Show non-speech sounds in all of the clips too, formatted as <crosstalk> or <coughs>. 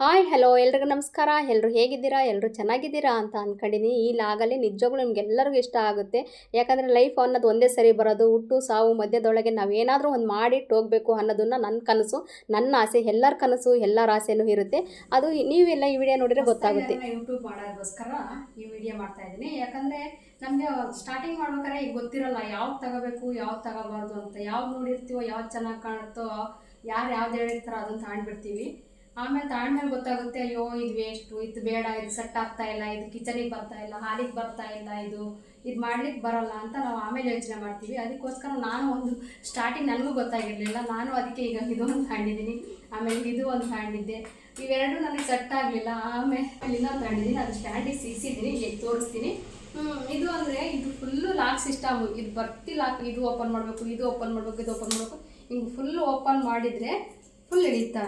Hi hello ಎಲ್ರಿಗೂ ನಮಸ್ಕಾರ. ಎಲ್ಲರೂ ಹೇಗಿದ್ದೀರಾ? ಎಲ್ಲರೂ ಚೆನ್ನಾಗಿದ್ದೀರಾ ಅಂತ ಅಂದ್ಕೊಂಡಿನಿ ಈ ಲಾಗಲ್ಲಿ ನಿಜವಾಗ್ಲೂ ನಿಮ್ಗೆಲ್ಲರಿಗೂ ಇಷ್ಟ ಆಗುತ್ತೆ. ಯಾಕಂದರೆ ಲೈಫ್ ಅನ್ನೋದು ಒಂದೇ ಸರಿ ಬರೋದು ಹುಟ್ಟು ಸಾವು ಮಧ್ಯದೊಳಗೆ ನಾವೇನಾದರೂ ಒಂದು ಮಾಡಿಟ್ಟು ಹೋಗಬೇಕು ಅನ್ನೋದನ್ನು ನನ್ನ ಕನಸು ನನ್ನ ಆಸೆ ಎಲ್ಲರ ಕನಸು ಎಲ್ಲರ ಆಸೆನೂ ಇರುತ್ತೆ. ಅದು ನೀವೆಲ್ಲ ಈ ವಿಡಿಯೋ ನೋಡಿದ್ರೆ ಗೊತ್ತಾಗುತ್ತೆ. ಯೂಟ್ಯೂಬ್ ಮಾಡೋದಕ್ಕೋಸ್ಕರ ಈ ವಿಡಿಯೋ ಮಾಡ್ತಾ ಇದ್ದೀನಿ. ಯಾಕಂದರೆ ನಮಗೆ ಸ್ಟಾರ್ಟಿಂಗ್ ಮಾಡ್ಬೇಕಾದ್ರೆ ಈಗ ಗೊತ್ತಿರಲ್ಲ ಯಾವ್ದು ತಗೋಬೇಕು ಯಾವ್ದು ತಗೋಬಾರ್ದು ಅಂತ. ಯಾವ್ದು ನೋಡಿರ್ತೀವೋ ಯಾವ್ದು ಚೆನ್ನಾಗಿ ಕಾಣುತ್ತೋ ಯಾರು ಯಾವ್ದು ಹೇಳಿರ್ತಾರೋ ಅದನ್ನು ತಗೊಂಡ್ಬಿಡ್ತೀವಿ ಆಮೇಲೆ ತಾಳ್ಮೇಲೆ ಗೊತ್ತಾಗುತ್ತೆ, ಅಯ್ಯೋ, ಇದು ವೇಸ್ಟು ಇದು ಬೇಡ, ಇದು ಸೆಟ್ ಆಗ್ತಾ ಇಲ್ಲ, ಇದು ಕಿಚನಿಗೆ ಬರ್ತಾ ಇಲ್ಲ, ಹಾಲಿಗೆ ಬರ್ತಾ ಇಲ್ಲ ಇದು ಇದು ಮಾಡ್ಲಿಕ್ಕೆ ಬರೋಲ್ಲ ಅಂತ ನಾವು ಆಮೇಲೆ ಯೋಚನೆ ಮಾಡ್ತೀವಿ. ಅದಕ್ಕೋಸ್ಕರ ನಾನು ಒಂದು ಸ್ಟಾರ್ಟಿಂಗ್ ನನಗೂ ಗೊತ್ತಾಗಿರಲಿಲ್ಲ. ನಾನು ಅದಕ್ಕೆ ಈಗ ಇದು ಒಂದು ಆಮೇಲೆ ಇದು ಒಂದು ತಗೊಂಡಿದ್ದೆ ಇವೆರಡು ನನಗೆ ಸೆಟ್ ಆಗಲಿಲ್ಲ. ಆಮೇಲೆ ಇನ್ನೊಂದು ತಗೊಂಡಿದ್ದೀನಿ ಅದು ಸ್ಟ್ಯಾಂಡಿಗೆ ಸೀಸಿದ್ದೀನಿ ಈಗ ತೋರಿಸ್ತೀನಿ. ಇದು ಅಂದರೆ ಇದು ಫುಲ್ಲು ಲಾಕ್ ಸಿಸ್ಟಮ್ ಇದು ಬರ್ತಿ ಲಾಕ್ ಇದು ಓಪನ್ ಮಾಡಬೇಕು, ಇದು ಓಪನ್ ಮಾಡಬೇಕು, ಇದು ಓಪನ್ ಮಾಡಬೇಕು. ಹಿಂಗೆ ಫುಲ್ ಓಪನ್ ಮಾಡಿದರೆ ಫುಲ್ ಹಿಡಿತಾ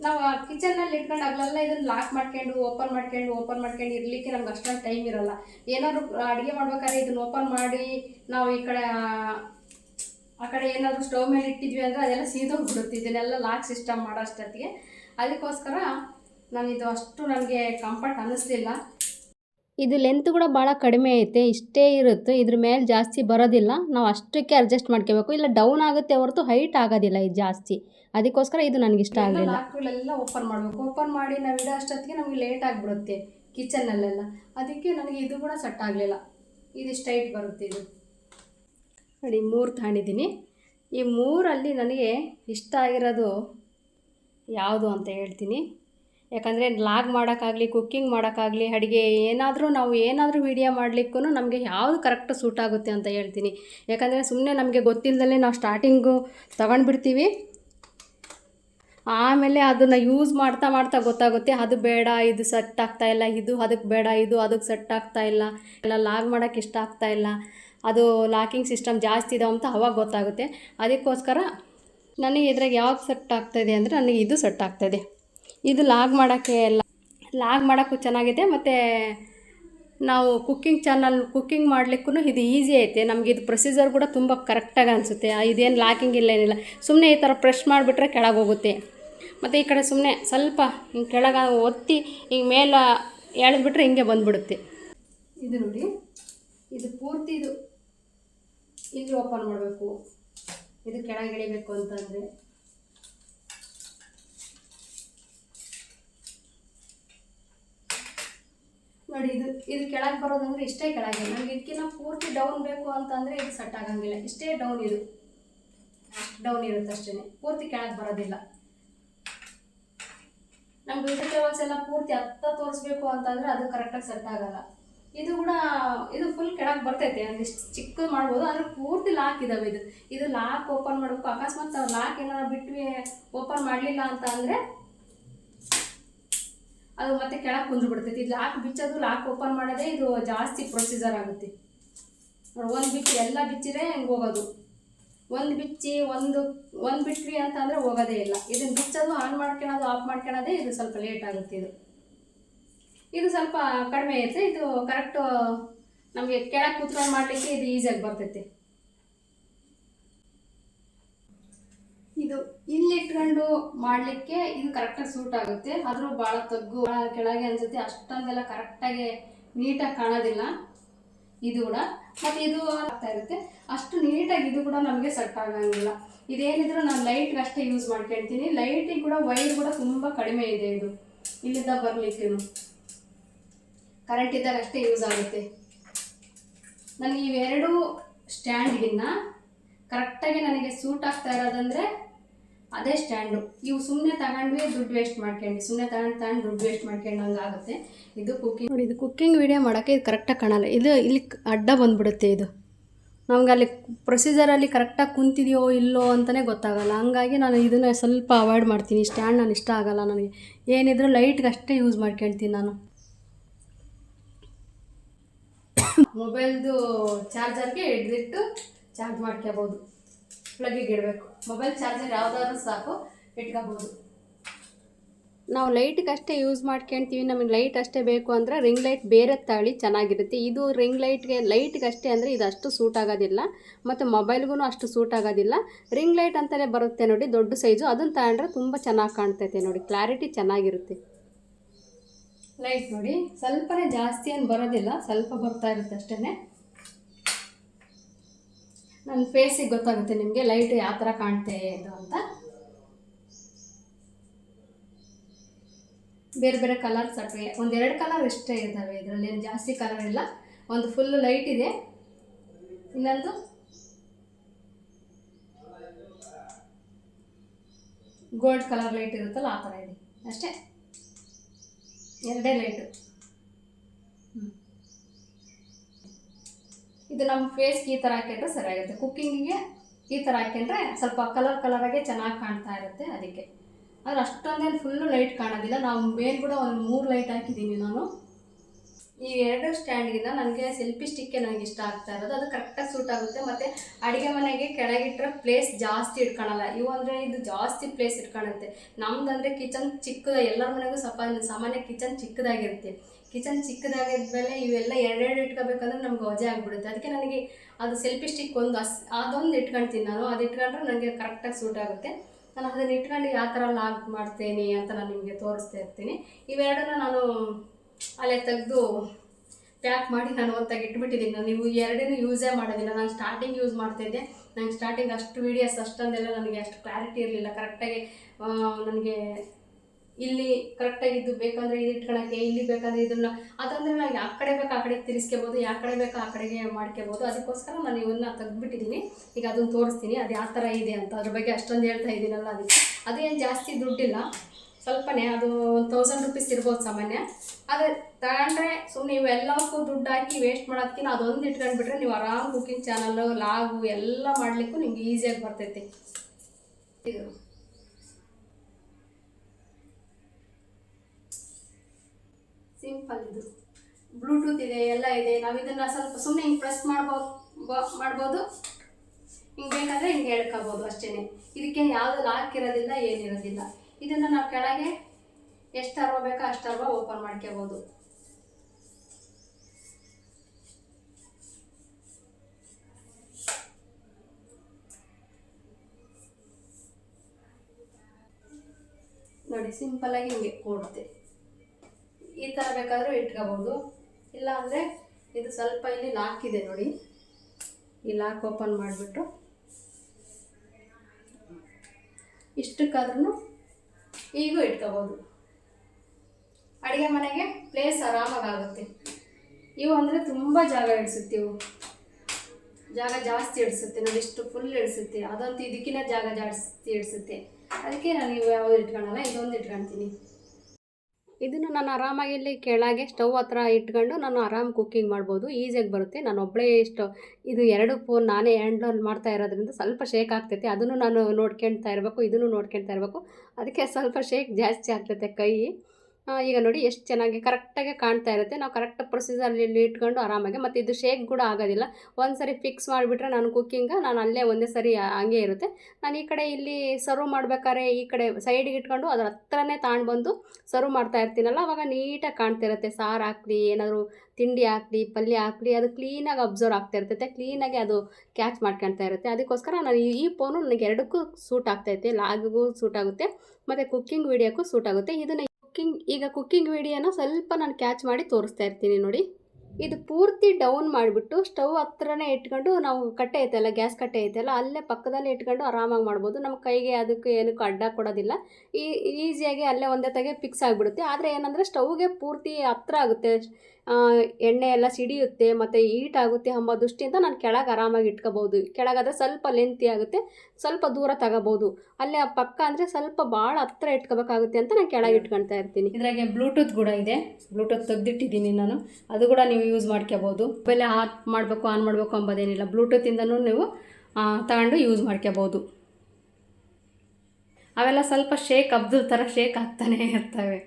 ನಾವು ಕಿಚನ್ನಲ್ಲಿ ಇಟ್ಕೊಂಡು ಅಗಲೆಲ್ಲ ಇದನ್ನ ಲಾಕ್ ಮಾಡ್ಕೊಂಡು ಓಪನ್ ಮಾಡ್ಕೊಂಡು ಓಪನ್ ಮಾಡ್ಕೊಂಡು ಇರಲಿಕ್ಕೆ ನಮ್ಗೆ ಅಷ್ಟೊಂದು ಟೈಮ್ ಇರಲ್ಲ. ಏನಾದ್ರು ಅಡುಗೆ ಮಾಡ್ಬೇಕಾದ್ರೆ ಇದನ್ನ ಓಪನ್ ಮಾಡಿ ನಾವು ಈ ಕಡೆ ಆ, ಕಡೆ ಏನಾದರೂ ಸ್ಟವ್ ಮೇಲೆ ಇಟ್ಟಿದ್ವಿ ಅಂದರೆ ಅದೆಲ್ಲ ಸೀದೋಗ್ಬಿಡುತ್ತೆ. ಇದನ್ನೆಲ್ಲ ಲಾಕ್ ಸಿಸ್ಟಮ್ ಮಾಡೋ ಅಷ್ಟೊತ್ತಿಗೆ. ಅದಕ್ಕೋಸ್ಕರ ಇದು ಅಷ್ಟು ನನಗೆ ಕಂಫರ್ಟ್ ಅನ್ನಿಸ್ಲಿಲ್ಲ. ಇದು ಲೆಂತ್ ಕೂಡ ಭಾಳ ಕಡಿಮೆ ಐತೆ ಇಷ್ಟೇ ಇರುತ್ತೆ. ಇದ್ರ ಮೇಲೆ ಜಾಸ್ತಿ ಬರೋದಿಲ್ಲ. ನಾವು ಅಷ್ಟಕ್ಕೆ ಅಡ್ಜಸ್ಟ್ ಮಾಡ್ಕೋಬೇಕು. ಇಲ್ಲ ಡೌನ್ ಆಗುತ್ತೆ ಹೊರತು ಹೈಟ್ ಆಗೋದಿಲ್ಲ ಇದು ಜಾಸ್ತಿ. ಅದಕ್ಕೋಸ್ಕರ ಇದು ನನಗೆ ಇಷ್ಟ ಆಗಲಿಲ್ಲ. ಲಾಕ್ಗಳೆಲ್ಲ ಓಪನ್ ಮಾಡಬೇಕು. ಓಪನ್ ಮಾಡಿ ನಾವು ಇಡೋ ಅಷ್ಟೊತ್ತಿಗೆ ನಮಗೆ ಲೇಟ್ ಆಗಿಬಿಡುತ್ತೆ ಕಿಚನ್ನಲ್ಲೆಲ್ಲ ಅದಕ್ಕೆ ನನಗೆ ಇದು ಕೂಡ ಸೆಟ್ ಆಗಲಿಲ್ಲ. ಇದು ಸ್ಟ್ರೈಟ್ ಬರುತ್ತೆ ಇದು. ನೋಡಿ ಮೂರು ತಗೊಂಡಿದ್ದೀನಿ. ಈ ಮೂರಲ್ಲಿ ನನಗೆ ಇಷ್ಟ ಆಗಿರೋದು ಯಾವುದು ಅಂತ ಹೇಳ್ತೀನಿ. ಯಾಕಂದರೆ ಲಾಗ್ ಮಾಡೋಕ್ಕಾಗಲಿ, ಕುಕ್ಕಿಂಗ್ ಮಾಡೋಕ್ಕಾಗಲಿ, ಅಡುಗೆ ಏನಾದರೂ ನಾವು ಏನಾದರೂ ವೀಡಿಯೋ ಮಾಡಲಿಕ್ಕೂ ನಮಗೆ ಯಾವುದು ಕರೆಕ್ಟ್ ಸೂಟ್ ಆಗುತ್ತೆ ಅಂತ ಹೇಳ್ತೀನಿ. ಯಾಕಂದರೆ ಸುಮ್ಮನೆ ನಮಗೆ ಗೊತ್ತಿಲ್ಲದಲ್ಲೇ ನಾವು ಸ್ಟಾರ್ಟಿಂಗು ತಗೊಂಡ್ಬಿಡ್ತೀವಿ. ಆಮೇಲೆ ಅದನ್ನು ಯೂಸ್ ಮಾಡ್ತಾ ಮಾಡ್ತಾ ಗೊತ್ತಾಗುತ್ತೆ, ಅದು ಬೇಡ, ಇದು ಸೆಟ್ ಆಗ್ತಾ ಇಲ್ಲ, ಇದು ಅದಕ್ಕೆ ಬೇಡ, ಇದು ಅದಕ್ಕೆ ಸೆಟ್ ಆಗ್ತಾ ಇಲ್ಲ ಇಲ್ಲ ಲಾಗ್ ಮಾಡೋಕ್ಕೆ ಇಷ್ಟ ಆಗ್ತಾ ಇಲ್ಲ, ಅದು ಲಾಕಿಂಗ್ ಸಿಸ್ಟಮ್ ಜಾಸ್ತಿ ಇದಾವೆ ಅಂತ ಅವಾಗ ಗೊತ್ತಾಗುತ್ತೆ. ಅದಕ್ಕೋಸ್ಕರ ನನಗೆ ಇದ್ರಾಗ ಯಾವ್ದು ಸೆಟ್ ಆಗ್ತಾಯಿದೆ ಅಂದರೆ ನನಗೆ ಇದು ಸೆಟ್ ಆಗ್ತಾಯಿದೆ ಇದು ಲಾಗ್ ಮಾಡೋಕ್ಕೆ ಲಾಗ್ ಮಾಡೋಕ್ಕೂ ಚೆನ್ನಾಗಿದೆ, ಮತ್ತು ನಾವು ಕುಕ್ಕಿಂಗ್ ಚಾನಲ್ ಕುಕ್ಕಿಂಗ್ ಮಾಡ್ಲಿಕ್ಕೂ ಇದು ಈಸಿ ಐತೆ. ನಮಗೆ ಇದು ಪ್ರೊಸೀಜರ್ ಕೂಡ ತುಂಬ ಕರೆಕ್ಟಾಗಿ ಅನಿಸುತ್ತೆ. ಇದೇನು ಲಾಕಿಂಗ್ ಇಲ್ಲ, ಏನಿಲ್ಲ. ಸುಮ್ಮನೆ ಈ ಥರ ಪ್ರೆಶ್ ಮಾಡಿಬಿಟ್ರೆ ಕೆಳಗೆ ಹೋಗುತ್ತೆ. ಮತ್ತು ಈ ಕಡೆ ಸುಮ್ಮನೆ ಸ್ವಲ್ಪ ಹಿಂಗೆ ಕೆಳಗೆ ಒತ್ತಿ, ಹಿಂಗೆ ಮೇಲೆ ಎಳೆದ್ಬಿಟ್ರೆ ಹಿಂಗೆ ಬಂದ್ಬಿಡುತ್ತೆ. ಇದು ನೋಡಿ. ಇದು ಪೂರ್ತಿ ಇದು ಇಲ್ಲಿ ಓಪನ್ ಮಾಡಬೇಕು. ಇದು ಕೆಳಗೆ ಎಳಿಬೇಕು ಅಂತಂದರೆ ನೋಡಿ, ಇದು ಇದು ಕೆಳಗೆ ಬರೋದಂದ್ರೆ ಇಷ್ಟೇ ಕೆಳಗೆ. ನಮ್ಗೆ ಇದಕ್ಕಿಂತ ಪೂರ್ತಿ ಡೌನ್ ಬೇಕು ಅಂತಂದರೆ ಇದು ಸೆಟ್ ಆಗಂಗಿಲ್ಲ. ಇಷ್ಟೇ ಡೌನ್ ಇದು. ಡೌನ್ ಇರುತ್ತೆ ಅಷ್ಟೇ ಪೂರ್ತಿ ಕೆಳಗೆ ಬರೋದಿಲ್ಲ. ನಮ್ಗೆ ವೆಜಿಟೇಬಲ್ಸ್ ಎಲ್ಲ ಪೂರ್ತಿ ಹತ್ತ ತೋರಿಸ್ಬೇಕು ಅಂತಂದ್ರೆ ಅದು ಕರೆಕ್ಟಾಗಿ ಸೆಟ್ ಆಗಲ್ಲ. ಇದು ಕೂಡ, ಇದು ಫುಲ್ ಕೆಳಗೆ ಬರ್ತೈತೆ. ಒಂದಿಷ್ಟು ಚಿಕ್ಕದು ಮಾಡ್ಬೋದು, ಆದರೆ ಪೂರ್ತಿ ಲಾಕ್ ಇದಾವೆ ಇದು. ಇದು ಲಾಕ್ ಓಪನ್ ಮಾಡಬೇಕು. ಅಕಸ್ಮಾತ್ ಲಾಕ್ ಏನಾರ ಬಿಟ್ವಿ ಓಪನ್ ಮಾಡಲಿಲ್ಲ ಅಂತ ಅಂದರೆ ಅದು ಮತ್ತೆ ಕೆಳಗೆ ಕುಂದ್ರು ಬಿಡ್ತೈತಿ ಇದು ಲಾಕ್ ಬಿಚ್ಚೋದು ಲಾಕ್ ಓಪನ್ ಮಾಡೋದೇ ಇದು ಜಾಸ್ತಿ ಪ್ರೊಸೀಜರ್ ಆಗುತ್ತೆ. ಒಂದು ಬಿಚ್ಚಿ ಎಲ್ಲ ಬಿಚ್ಚಿದ್ರೆ ಹೆಂಗೆ ಹೋಗೋದು? ಒಂದು ಬಿಚ್ಚಿ, ಒಂದು ಒಂದು ಬಿಟ್ವಿ ಅಂತ ಅಂದರೆ ಹೋಗೋದೇ ಇಲ್ಲ. ಇದನ್ನು ಬಿಚ್ಚೋದು ಆನ್ ಮಾಡ್ಕೊಳೋದು ಆಫ್ ಮಾಡ್ಕೊಳೋದೇ ಇದು ಸ್ವಲ್ಪ ಲೇಟ್ ಆಗುತ್ತೆ ಇದು. ಇದು ಸ್ವಲ್ಪ ಕಡಿಮೆ ಇರುತ್ತೆ ಇದು ಕರೆಕ್ಟು ನಮಗೆ ಕೆಳಗೆ ಕೂತ್ಕೊಂಡು ಮಾಡಲಿಕ್ಕೆ ಇದು ಈಸಿಯಾಗಿ ಬರ್ತೈತೆ. ಇದು ಇಲ್ಲಿ ಇಟ್ಕೊಂಡು ಮಾಡಲಿಕ್ಕೆ ಇದು ಕರೆಕ್ಟಾಗಿ ಸೂಟ್ ಆಗುತ್ತೆ. ಆದರೂ ಭಾಳ ತಗ್ಗು ಕೆಳಗೆ ಅನ್ಸುತ್ತೆ. ಅಷ್ಟೊಂದೆಲ್ಲ ಕರೆಕ್ಟಾಗಿ ನೀಟಾಗಿ ಕಾಣೋದಿಲ್ಲ. ಇದು ಕೂಡ. ಮತ್ತು ಇದು ಆಗ್ತಾ ಇರುತ್ತೆ. ಅಷ್ಟು ನೀಟಾಗಿ ಇದು ಕೂಡ ನಮಗೆ ಸೆಟ್ ಆಗಂಗಿಲ್ಲ. ಇದೇನಿದ್ರು ನಾನು ಲೈಟ್ಗೆ ಅಷ್ಟೇ ಯೂಸ್ ಮಾಡ್ಕೊಳ್ತೀನಿ ಲೈಟಿಗೆ ಕೂಡ ವೈರ್ ಕೂಡ ತುಂಬ ಕಡಿಮೆ ಇದೆ ಇದು. ಇಲ್ಲಿಂದ ಬರಲಿಕ್ಕೆ ಕರೆಂಟ್ ಇದ್ದಾಗ ಅಷ್ಟೇ ಯೂಸ್ ಆಗುತ್ತೆ. ನನಗೆ ಇವೆರಡು ಸ್ಟ್ಯಾಂಡ್ಗಿನ್ನ ಕರೆಕ್ಟಾಗಿ ನನಗೆ ಸೂಟ್ ಆಗ್ತಾ ಇರೋದಂದರೆ ಅದೇ ಸ್ಟ್ಯಾಂಡು. ಇವು ಸುಮ್ಮನೆ ತಗೊಂಡ್ವಿ, ದುಡ್ಡು ವೇಸ್ಟ್ ಮಾಡ್ಕೊಂಡು ಸುಮ್ಮನೆ ತಗೊಂಡು ತಗೊಂಡು ದುಡ್ಡು ವೇಸ್ಟ್ ಮಾಡ್ಕೊಂಡಂಗೆ ಆಗುತ್ತೆ. ಇದು ಕುಕ್ಕಿಂಗ್ ನೋಡಿ, ಇದು ಕುಕ್ಕಿಂಗ್ ವೀಡಿಯೋ ಮಾಡೋಕ್ಕೆ ಇದು ಕರೆಕ್ಟಾಗಿ ಕಾಣಲ್ಲ. ಇದು ಇಲ್ಲಿ ಅಡ್ಡ ಬಂದುಬಿಡುತ್ತೆ ಇದು. ನಮ್ಗೆ ಅಲ್ಲಿ ಪ್ರೊಸೀಜರಲ್ಲಿ ಕರೆಕ್ಟಾಗಿ ಕುಂತಿದೆಯೋ ಇಲ್ಲೋ ಅಂತಲೇ ಗೊತ್ತಾಗಲ್ಲ. ಹಂಗಾಗಿ ನಾನು ಇದನ್ನ ಸ್ವಲ್ಪ ಅವಾಯ್ಡ್ ಮಾಡ್ತೀನಿ. ಸ್ಟ್ಯಾಂಡ್ ನಾನು ಇಷ್ಟ ಆಗಲ್ಲ ನನಗೆ. ಏನಿದ್ರು ಲೈಟ್ಗೆ ಅಷ್ಟೇ ಯೂಸ್ ಮಾಡ್ಕೊಳ್ತೀನಿ ನಾನು. <coughs> ಮೊಬೈಲ್ದು ಚಾರ್ಜರ್ಗೆ ಹಿಡಿದಿಟ್ಟು ಚಾರ್ಜ್ ಮಾಡ್ಕೋಬೋದು ಪ್ಲಗಿಗೆ ಇಡಬೇಕು. ಮೊಬೈಲ್ ಚಾರ್ಜರ್ ಯಾವುದಾದ್ರೂ ಸಾಕು ಇಟ್ಕೋಬೋದು. ನಾವು ಲೈಟ್ಗೆ ಅಷ್ಟೇ ಯೂಸ್ ಮಾಡ್ಕೊಳ್ತೀವಿ ನಮಗೆ ಲೈಟ್ ಅಷ್ಟೇ ಬೇಕು ಅಂದರೆ ರಿಂಗ್ ಲೈಟ್ ಬೇರೆ ತಾಳಿ ಚೆನ್ನಾಗಿರುತ್ತೆ. ಇದು ರಿಂಗ್ ಲೈಟ್ಗೆ ಲೈಟ್ಗೆ ಅಷ್ಟೇ ಅಂದರೆ ಇದು ಅಷ್ಟು ಸೂಟ್ ಆಗೋದಿಲ್ಲ. ಮತ್ತು ಮೊಬೈಲ್ಗೂ ಅಷ್ಟು ಸೂಟ್ ಆಗೋದಿಲ್ಲ. ರಿಂಗ್ ಲೈಟ್ ಅಂತಲೇ ಬರುತ್ತೆ ನೋಡಿ ದೊಡ್ಡ ಸೈಜು ಅದನ್ನು ತಗೊಂಡ್ರೆ ತುಂಬ ಚೆನ್ನಾಗಿ ಕಾಣ್ತೈತೆ ನೋಡಿ. ಕ್ಲಾರಿಟಿ ಚೆನ್ನಾಗಿರುತ್ತೆ. ಲೈಟ್ ನೋಡಿ ಸ್ವಲ್ಪನೇ ಜಾಸ್ತಿ ಏನು ಬರೋದಿಲ್ಲ. ಸ್ವಲ್ಪ ಬರ್ತಾ ಇರುತ್ತೆ ಅಷ್ಟೇ ನನ್ನ ಫೇಸಿಗೆ ಗೊತ್ತಾಗುತ್ತೆ ನಿಮಗೆ ಲೈಟ್ ಯಾವ ಥರ ಕಾಣ್ತೆ ಇದು ಅಂತ. ಬೇರೆ ಬೇರೆ ಕಲರ್ಸ್ ಅಥವಾ ಒಂದೆರಡು ಕಲರ್ ಇಷ್ಟೇ ಇದ್ದಾವೆ ಇದರಲ್ಲಿ ಏನು ಜಾಸ್ತಿ ಕಲರ್ ಇಲ್ಲ, ಒಂದು ಫುಲ್ ಲೈಟ್ ಇದೆ. ಇನ್ನೊಂದು ಗೋಲ್ಡ್ ಕಲರ್ ಲೈಟ್ ಇರುತ್ತಲ್ಲ ಆ ಥರ ಇದೆ, ಅಷ್ಟೇ. ಎರಡೇ ಲೈಟು ಇದು ನಮ್ಮ ಫೇಸ್ಗೆ ಈ ಥರ ಹಾಕಿದ್ರೆ ಸರಿಯಾಗುತ್ತೆ. ಕುಕ್ಕಿಂಗಿಗೆ ಈ ಥರ ಹಾಕಿದ್ರೆ ಸ್ವಲ್ಪ ಕಲರ್ ಕಲರಾಗೆ ಚೆನ್ನಾಗಿ ಕಾಣ್ತಾ ಇರುತ್ತೆ ಅದಕ್ಕೆ. ಆದರೆ ಅಷ್ಟೊಂದೇನು ಫುಲ್ಲು ಲೈಟ್ ಕಾಣೋದಿಲ್ಲ. ನಾವು ಮೇನ್ ಕೂಡ ಒಂದು ಮೂರು ಲೈಟ್ ಹಾಕಿದ್ದೀನಿ ನಾನು. ಈ ಎರಡು ಸ್ಟ್ಯಾಂಡ್ಗಿಂತ ನನಗೆ ಸೆಲ್ಫಿ ಸ್ಟಿಕ್ಕೇ ನನಗೆ ಇಷ್ಟ ಆಗ್ತಾ ಇರೋದು. ಅದು ಕರೆಕ್ಟಾಗಿ ಸೂಟ್ ಆಗುತ್ತೆ. ಮತ್ತು ಅಡುಗೆ ಮನೆಗೆ ಕೆಳಗಿಟ್ಟರೆ ಪ್ಲೇಸ್ ಜಾಸ್ತಿ ಇಟ್ಕೊಳಲ್ಲ. ಇವು ಅಂದರೆ ಇದು ಜಾಸ್ತಿ ಪ್ಲೇಸ್ ಇಟ್ಕೊಳುತ್ತೆ. ನಮ್ದಂದರೆ ಕಿಚನ್ ಚಿಕ್ಕದ, ಎಲ್ಲರ ಮನೆಗೂ ಸ್ವಲ್ಪ ಸಾಮಾನ್ಯ ಕಿಚನ್ ಚಿಕ್ಕದಾಗಿರುತ್ತೆ. ಕಿಚನ್ ಚಿಕ್ಕದಾಗಿದ್ಮೇಲೆ ಇವೆಲ್ಲ ಎರಡೆರಡು ಇಟ್ಕೋಬೇಕಂದ್ರೆ ನಮ್ಗೆ ವಜೆ ಆಗಿಬಿಡುತ್ತೆ. ಅದಕ್ಕೆ ನನಗೆ ಅದು ಸೆಲ್ಫಿ ಸ್ಟಿಕ್ ಒಂದು ಅಸ್, ಅದೊಂದು ಇಟ್ಕೊಳ್ತೀನಿ ನಾನು. ಅದು ಇಟ್ಕೊಂಡ್ರೆ ನನಗೆ ಕರೆಕ್ಟಾಗಿ ಸೂಟ್ ಆಗುತ್ತೆ. ನಾನು ಅದನ್ನು ಇಟ್ಕೊಂಡು ಯಾವ ಥರ ಲಾಗ್ ಮಾಡ್ತೇನೆ ಅಂತ ನಾನು ನಿಮಗೆ ತೋರಿಸ್ತಾ ಇರ್ತೀನಿ. ಇವೆರಡನ್ನ ನಾನು ಅಲ್ಲೇ ತೆಗೆದು ಪ್ಯಾಕ್ ಮಾಡಿ ನಾನು ಒತ್ತಾಗಿ ಇಟ್ಬಿಟ್ಟಿದ್ದೀನಿ. ನಾನು ನೀವು ಎರಡನ್ನೂ ಯೂಸೇ ಮಾಡೋದಿಲ್ಲ. ನಾನು ಸ್ಟಾರ್ಟಿಂಗ್ ಯೂಸ್ ಮಾಡ್ತಿದ್ದೆ ನಂಗೆ ಸ್ಟಾರ್ಟಿಂಗ್ ಅಷ್ಟು ವೀಡಿಯೋಸ್ ಅಷ್ಟೊಂದೆಲ್ಲ ನನಗೆ ಅಷ್ಟು ಕ್ಲಾರಿಟಿ ಇರಲಿಲ್ಲ. ಕರೆಕ್ಟಾಗಿ ನನಗೆ ಇಲ್ಲಿ ಕರೆಕ್ಟಾಗಿ ಇದು ಬೇಕಂದ್ರೆ ಇದು ಇಟ್ಕೊಳಕ್ಕೆ, ಇಲ್ಲಿ ಬೇಕಂದ್ರೆ ಇದನ್ನ. ಅದಂದ್ರೆ ನಾವು ಯಾವ ಕಡೆ ಬೇಕು ಆ ಕಡೆ ತಿರ್ಸ್ಕೋಬೋದು ಯಾವ ಕಡೆ ಬೇಕು ಆ ಕಡೆಗೆ ಮಾಡ್ಕೋಬೋದು ಅದಕ್ಕೋಸ್ಕರ ನಾನು ಇವನ್ನ ತೆಗ್ದುಬಿಟ್ಟಿದ್ದೀನಿ ಈಗ ಅದನ್ನು ತೋರಿಸ್ತೀನಿ. ಅದು ಯಾವ ಥರ ಇದೆ ಅಂತ. ಅದ್ರ ಬಗ್ಗೆ ಅಷ್ಟೊಂದು ಹೇಳ್ತಾ ಇದ್ದೀನಲ್ಲ ಅದಕ್ಕೆ. ಅದೇನು ಜಾಸ್ತಿ ದುಡ್ಡಿಲ್ಲ. ಸ್ವಲ್ಪನೇ ಅದು ಒಂದು ತೌಸಂಡ್ ರುಪೀಸ್ ಇರ್ಬೋದು ಸಾಮಾನ್ಯ. ಆದರೆ ತಗೊಂಡ್ರೆ ಸುಮ್ಮನೆ ಇವೆಲ್ಲಕ್ಕೂ ದುಡ್ಡು ಹಾಕಿ ವೇಸ್ಟ್ ಮಾಡೋದಕ್ಕಿಂತ ಅದೊಂದು ಇಟ್ಕೊಂಡ್ಬಿಟ್ರೆ ನೀವು ಆರಾಮ್ ಕುಕಿಂಗ್ ಚಾನಲ್ಲು ಲಾಗು ಎಲ್ಲ ಮಾಡಲಿಕ್ಕೂ ನಿಮ್ಗೆ ಈಸಿಯಾಗಿ ಬರ್ತೈತಿ. ಇದು. ಸಿಂಪಲ್ ಇದು. ಬ್ಲೂಟೂತ್ ಇದೆ, ಎಲ್ಲ ಇದೆ. ನಾವು ಇದನ್ನು ಸ್ವಲ್ಪ ಸುಮ್ಮನೆ ಹಿಂಗೆ ಪ್ರೆಸ್ ಮಾಡ್ಬೋದು ಬ- ಮಾಡ್ಬೋದು. ಹಿಂಗೆ ಬೇಕಾದರೆ ಹಿಂಗೆ ಹೇಳ್ಕೋಬೋದು ಅಷ್ಟೇ ಇದಕ್ಕೆ ಯಾವುದು ಲಾಕ್ ಇರೋದಿಲ್ಲ ಏನಿರೋದಿಲ್ಲ. ಇದನ್ನು ನಾವು ಕೆಳಗೆ ಎಷ್ಟು ಅರ್ವ ಬೇಕೋ ಅಷ್ಟು ಅರ್ವ ಓಪನ್ ಮಾಡ್ಕೋಬೋದು ನೋಡಿ ಸಿಂಪಲ್ಲಾಗಿ ಹಿಂಗೆ ಕೊಡುತ್ತೆ. ಈ ಥರ ಬೇಕಾದರೂ ಇಟ್ಕೋಬೋದು. ಇಲ್ಲ ಅಂದರೆ ಇದು ಸ್ವಲ್ಪ ಇಲ್ಲಿ ಲಾಕ್ ಇದೆ ನೋಡಿ. ಈ ಲಾಕ್ ಓಪನ್ ಮಾಡಿಬಿಟ್ಟು. ಇಷ್ಟಕ್ಕಾದ್ರೂ ಈಗೂ ಇಟ್ಕೋಬೋದು. ಅಡುಗೆ ಮನೆಗೆ ಪ್ಲೇಸ್ ಆರಾಮಾಗುತ್ತೆ ಇವು ಅಂದರೆ ತುಂಬ ಜಾಗ ಇಡಿಸುತ್ತೆ ಇವು. ಜಾಗ ಜಾಸ್ತಿ ಇಡಿಸುತ್ತೆ ನೋಡಿ, ಇಷ್ಟು ಫುಲ್ ಇಡಿಸುತ್ತೆ. ಅದಂತೂ ಇದಕ್ಕಿಂತ ಜಾಗ ಜಾಸ್ತಿ ಇಡಿಸುತ್ತೆ. ಅದಕ್ಕೆ ನಾನು ಇವು ಯಾವುದು ಇಟ್ಕೊಳಲ್ಲ, ಇದೊಂದು ಇಟ್ಕೊಳ್ತೀನಿ ಇದನ್ನು ನಾನು ಆರಾಮಾಗಿ ಇಲ್ಲಿ ಕೆಳಗೆ ಸ್ಟವ್ ಹತ್ರ ಇಟ್ಕೊಂಡು ನಾನು ಆರಾಮ್ ಕುಕ್ಕಿಂಗ್ ಮಾಡ್ಬೋದು. ಈಸಿಯಾಗಿ ಬರುತ್ತೆ. ನಾನು ಒಬ್ಬಳೇ ಇಷ್ಟು ಇದು ಎರಡು ಫೋನ್ ನಾನೇ ಹ್ಯಾಂಡಲ್ ಮಾಡ್ತಾ ಇರೋದ್ರಿಂದ ಸ್ವಲ್ಪ ಶೇಕ್ ಆಗ್ತೈತೆ. ಅದನ್ನು ನಾನು ನೋಡ್ಕೊಳ್ತಾ ಇರಬೇಕು, ಇದನ್ನು ನೋಡ್ಕೊಳ್ತಾ ಇರಬೇಕು. ಅದಕ್ಕೆ ಸ್ವಲ್ಪ ಶೇಕ್ ಜಾಸ್ತಿ ಆಗ್ತೈತೆ ಕೈ ಈಗ ನೋಡಿ ಎಷ್ಟು ಚೆನ್ನಾಗಿ ಕರೆಕ್ಟಾಗಿ ಕಾಣ್ತಾ ಇರುತ್ತೆ. ನಾವು ಕರೆಕ್ಟ್ ಪ್ರೊಸೀಜರಲ್ಲಿ ಇಟ್ಕೊಂಡು ಆರಾಮಾಗಿ, ಮತ್ತು ಇದು ಶೇಕ್ ಕೂಡ ಆಗೋದಿಲ್ಲ. ಒಂದು ಸರಿ ಫಿಕ್ಸ್ ಮಾಡಿಬಿಟ್ರೆ ನಾನು ಕುಕ್ಕಿಂಗ ನಾನು ಅಲ್ಲೇ ಒಂದೇ ಸರಿ ಹಂಗೆ ಇರುತ್ತೆ. ನಾನು ಈ ಕಡೆ ಇಲ್ಲಿ ಸರ್ವ್ ಮಾಡ್ಬೇಕಾದ್ರೆ ಈ ಕಡೆ ಸೈಡಿಗೆ ಇಟ್ಕೊಂಡು ಅದ್ರ ಹತ್ರನೇ ತಗೊಂಡ್ಬಂದು ಸರ್ವ್ ಮಾಡ್ತಾ ಇರ್ತೀನಲ್ಲ, ಅವಾಗ ನೀಟಾಗಿ ಕಾಣ್ತಾ ಇರುತ್ತೆ. ಸಾರು ಹಾಕ್ಲಿ, ಏನಾದರೂ ತಿಂಡಿ ಹಾಕ್ಲಿ, ಪಲ್ಯ ಹಾಕ್ಲಿ, ಅದು ಕ್ಲೀನಾಗಿ ಅಬ್ಸರ್ವ್ ಆಗ್ತಾ ಇರ್ತೈತೆ. ಕ್ಲೀನಾಗಿ ಅದು ಕ್ಯಾಚ್ ಮಾಡ್ಕೊಳ್ತಾ ಇರುತ್ತೆ. ಅದಕ್ಕೋಸ್ಕರ ನಾನು ಈ ಫೋನು ನನಗೆ ಎರಡಕ್ಕೂ ಸೂಟ್ ಆಗ್ತೈತೆ ಲಾಗಿಗೂ ಸೂಟ್ ಆಗುತ್ತೆ, ಮತ್ತು ಕುಕ್ಕಿಂಗ್ ವೀಡಿಯೋಕ್ಕೂ ಸೂಟ್ ಆಗುತ್ತೆ. ಇದನ್ನು ಕುಕ್ಕಿಂಗ್ ಈಗ ಕುಕ್ಕಿಂಗ್ ವಿಡಿಯೋನ ಸ್ವಲ್ಪ ನಾನು ಕ್ಯಾಚ್ ಮಾಡಿ ತೋರಿಸ್ತಾ ಇರ್ತೀನಿ ನೋಡಿ. ಇದು ಪೂರ್ತಿ ಡೌನ್ ಮಾಡಿಬಿಟ್ಟು ಸ್ಟವ್ ಹತ್ರನೇ ಇಟ್ಕೊಂಡು ನಾವು ಕಟ್ಟೆ ಐತಲ್ಲ ಗ್ಯಾಸ್ ಕಟ್ಟೆ ಐತಲ್ಲ ಅಲ್ಲೇ ಪಕ್ಕದಲ್ಲೇ ಇಟ್ಕೊಂಡು ಆರಾಮಾಗಿ ಮಾಡ್ಬೋದು. ನಮ್ಮ ಕೈಗೆ ಅದಕ್ಕೆ ಏನಕ್ಕೂ ಅಡ್ಡ ಕೊಡೋದಿಲ್ಲ. ಈ, ಈಸಿಯಾಗಿ ಅಲ್ಲೇ ಒಂದೇ ತೆಗೆ ಫಿಕ್ಸ್ ಆಗಿಬಿಡುತ್ತೆ. ಆದರೆ ಏನಂದರೆ ಸ್ಟವ್ಗೆ ಪೂರ್ತಿ ಹತ್ರ ಆಗುತ್ತೆ. ಎಣ್ಣೆ ಎಲ್ಲ ಸಿಡಿಯುತ್ತೆ ಮತ್ತು ಈಟ್ ಆಗುತ್ತೆ ಎಂಬ ದೃಷ್ಟಿಯಿಂದ ನಾನು ಕೆಳಗೆ ಆರಾಮಾಗಿ ಇಟ್ಕೋಬೋದು. ಕೆಳಗಾದರೆ ಸ್ವಲ್ಪ ಲೆಂತಿ ಆಗುತ್ತೆ, ಸ್ವಲ್ಪ ದೂರ ತಗೋಬೋದು. ಅಲ್ಲೇ ಪಕ್ಕ ಅಂದರೆ ಸ್ವಲ್ಪ ಭಾಳ ಹತ್ರ ಇಟ್ಕೋಬೇಕಾಗುತ್ತೆ ಅಂತ ನಾನು ಕೆಳಗೆ ಇಟ್ಕೊಳ್ತಾ ಇರ್ತೀನಿ. ಇದ್ರಾಗೆ ಬ್ಲೂಟೂತ್ ಕೂಡ ಇದೆ. ಬ್ಲೂಟೂತ್ ತೆಗೆದಿಟ್ಟಿದ್ದೀನಿ ನಾನು. ಅದು ಕೂಡ ನೀವು ಯೂಸ್ ಮಾಡ್ಕೋಬೋದು ಮೊಬೈಲ್ ಆಫ್ ಮಾಡಬೇಕು, ಆನ್ ಮಾಡಬೇಕು ಅಂಬೋದೇನಿಲ್ಲ. ಬ್ಲೂಟೂತಿಂದನೂ ನೀವು ತಗೊಂಡು ಯೂಸ್ ಮಾಡ್ಕೋಬೋದು ಅವೆಲ್ಲ ಸ್ವಲ್ಪ ಶೇಕ್ ಅಬ್ದುಲ್ ಥರ ಶೇಕ್ ಆಗ್ತಾನೆ ಇರ್ತವೆ.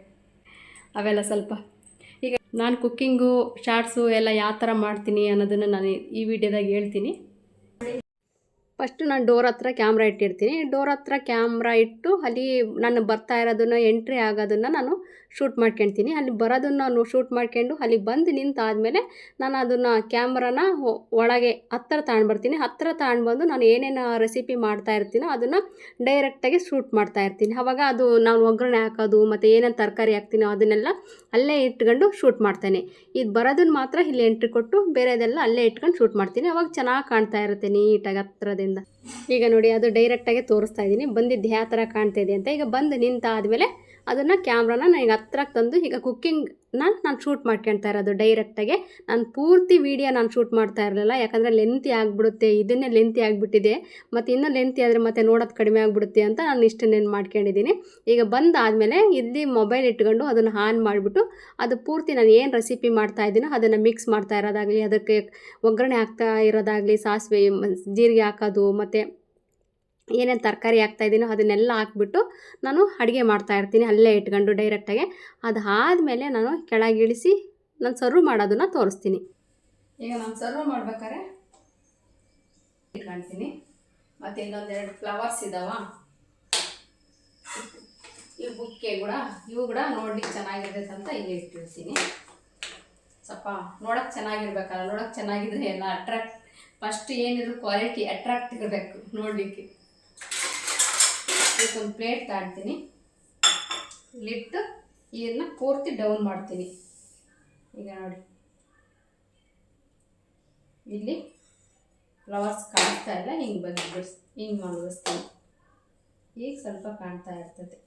ಅವೆಲ್ಲ ಸ್ವಲ್ಪ ನಾನು ಕುಕ್ಕಿಂಗು, ಶಾರ್ಟ್ಸು ಎಲ್ಲ ಯಾವ ಥರ ಮಾಡ್ತೀನಿ ಅನ್ನೋದನ್ನು ನಾನು ಈ ವಿಡಿಯೋದಾಗ ಹೇಳ್ತೀನಿ. ಫಸ್ಟು ನಾನು ಡೋರ್ ಹತ್ರ ಕ್ಯಾಮ್ರಾ ಇಟ್ಟಿರ್ತೀನಿ. ಡೋರ್ ಹತ್ರ ಕ್ಯಾಮ್ರಾ ಇಟ್ಟು ಅಲ್ಲಿ ನಾನು ಬರ್ತಾ ಇರೋದನ್ನು, ಎಂಟ್ರಿ ಆಗೋದನ್ನು ನಾನು ಶೂಟ್ ಮಾಡ್ಕೊಳ್ತೀನಿ ಅಲ್ಲಿ ಬರೋದನ್ನು ನಾನು ಶೂಟ್ ಮಾಡ್ಕೊಂಡು ಅಲ್ಲಿ ಬಂದು ನಿಂತಾದಮೇಲೆ ನಾನು ಅದನ್ನು ಕ್ಯಾಮ್ರಾನ ಒಳಗೆ ಹತ್ತಿರ ತಗೊಂಡ್ಬರ್ತೀನಿ ಹತ್ತಿರ ತಗೊಂಡ್ಬಂದು ನಾನು ಏನೇನು ರೆಸಿಪಿ ಮಾಡ್ತಾ ಇರ್ತೀನೋ ಅದನ್ನು ಡೈರೆಕ್ಟಾಗಿ ಶೂಟ್ ಮಾಡ್ತಾ ಇರ್ತೀನಿ. ಆವಾಗ ಅದು ನಾನು ಒಗ್ಗರಣೆ ಹಾಕೋದು ಮತ್ತು ಏನೇನು ತರಕಾರಿ ಹಾಕ್ತೀನೋ ಅದನ್ನೆಲ್ಲ ಅಲ್ಲೇ ಇಟ್ಕೊಂಡು ಶೂಟ್ ಮಾಡ್ತೇನೆ. ಇದು ಬರೋದನ್ನು ಮಾತ್ರ ಇಲ್ಲಿ ಎಂಟ್ರಿ ಕೊಟ್ಟು ಬೇರೆದೆಲ್ಲ ಅಲ್ಲೇ ಇಟ್ಕೊಂಡು ಶೂಟ್ ಮಾಡ್ತೀನಿ. ಅವಾಗ ಚೆನ್ನಾಗಿ ಕಾಣ್ತಾ ಇರುತ್ತೆ ನೀಟಾಗಿ ಹತ್ರದಿಂದ. ಈಗ ನೋಡಿ, ಅದು ಡೈರೆಕ್ಟಾಗಿ ತೋರಿಸ್ತಾ ಇದ್ದೀನಿ ಬಂದಿದ್ದು ಯಾವ ಥರ ಕಾಣ್ತಾ ಇದೆ ಅಂತ. ಈಗ ಬಂದು ನಿಂತಾದಮೇಲೆ ಅದನ್ನು ಕ್ಯಾಮ್ರಾನ ನಾನು ಈಗ ಹತ್ರಕ್ಕೆ ತಂದು, ಈಗ ಕುಕ್ಕಿಂಗ್ನ ನಾನು ಶೂಟ್ ಮಾಡ್ಕೊಳ್ತಾ ಇರೋದು ಡೈರೆಕ್ಟಾಗಿ ನಾನು ಪೂರ್ತಿ ವೀಡಿಯೋ ನಾನು ಶೂಟ್ ಮಾಡ್ತಾ ಇರಲಿಲ್ಲ. ಯಾಕಂದರೆ ಲೆಂತಿ ಆಗಿಬಿಡುತ್ತೆ. ಇದನ್ನೇ ಲೆಂತಿ ಆಗಿಬಿಟ್ಟಿದೆ. ಮತ್ತು ಇನ್ನೂ ಲೆಂತಿ ಆದರೆ ಮತ್ತೆ ನೋಡೋದು ಕಡಿಮೆ ಆಗಿಬಿಡುತ್ತೆ ಅಂತ ನಾನು ಇಷ್ಟನ್ನೇನು ಮಾಡ್ಕೊಂಡಿದ್ದೀನಿ ಈಗ ಬಂದಾದಮೇಲೆ ಇಲ್ಲಿ ಮೊಬೈಲ್ ಇಟ್ಕೊಂಡು ಅದನ್ನು ಆನ್ ಮಾಡಿಬಿಟ್ಟು, ಅದು ಪೂರ್ತಿ ನಾನು ಏನು ರೆಸಿಪಿ ಮಾಡ್ತಾ ಇದ್ದೀನೋ ಅದನ್ನು ಮಿಕ್ಸ್ ಮಾಡ್ತಾ ಇರೋದಾಗಲಿ, ಅದಕ್ಕೆ ಒಗ್ಗರಣೆ ಹಾಕ್ತಾ ಇರೋದಾಗಲಿ, ಸಾಸಿವೆ, ಜೀರಿಗೆ ಹಾಕೋದು, ಮತ್ತು ಏನೇನು ತರಕಾರಿ ಹಾಕ್ತಾ ಇದ್ದೀನೋ ಅದನ್ನೆಲ್ಲ ಹಾಕ್ಬಿಟ್ಟು ನಾನು ಅಡುಗೆ ಮಾಡ್ತಾ ಇರ್ತೀನಿ ಅಲ್ಲೇ ಇಟ್ಕೊಂಡು ಡೈರೆಕ್ಟಾಗಿ ಅದಾದಮೇಲೆ ನಾನು ಕೆಳಗಿಳಿಸಿ ನಾನು ಸರ್ವ್ ಮಾಡೋದನ್ನು ತೋರಿಸ್ತೀನಿ. ಈಗ ನಾನು ಸರ್ವ್ ಮಾಡ್ಬೇಕಾದ್ರೆ ಇಟ್ಕೊಳ್ತೀನಿ ಮತ್ತು ಇನ್ನೊಂದೆರಡು ಫ್ಲವರ್ಸ್ ಇದಾವ. ಈ ಬುಕ್ಕೆ ಕೂಡ, ಇವು ಕೂಡ ನೋಡ್ಲಿಕ್ಕೆ ಚೆನ್ನಾಗಿದೆ ಅಂತ ಇಲ್ಲಿ ಇಟ್ಟಿರ್ತೀನಿ. ಸ್ವಲ್ಪ ನೋಡೋಕೆ ಚೆನ್ನಾಗಿರ್ಬೇಕಲ್ಲ, ನೋಡೋಕೆ ಚೆನ್ನಾಗಿದ್ರೆ ಎಲ್ಲ ಅಟ್ರಾಕ್ಟ್ ಫಸ್ಟ್ ಏನಿದ್ರು ಕ್ವಾಲಿಟಿ ಅಟ್ರಾಕ್ಟ್ ಇರಬೇಕು ನೋಡಲಿಕ್ಕೆ. ಇದಕ್ಕೊಂದು ಪ್ಲೇಟ್ ತಾಡ್ತೀನಿ ಇಲ್ಲಿಟ್ಟು ಇದನ್ನ ಪೂರ್ತಿ ಡೌನ್ ಮಾಡ್ತೀನಿ. ಈಗ ನೋಡಿ. ಇಲ್ಲಿ ಫ್ಲವರ್ಸ್ ಕಾಣ್ತಾ ಇಲ್ಲ, ಹಿಂಗೆ ಬಂದು ಬಿಡಿಸ್, ಹಿಂಗೆ ಮಲಗಿಸ್ತೀನಿ. ಈಗ ಸ್ವಲ್ಪ ಕಾಣ್ತಾ ಇರ್ತದೆ.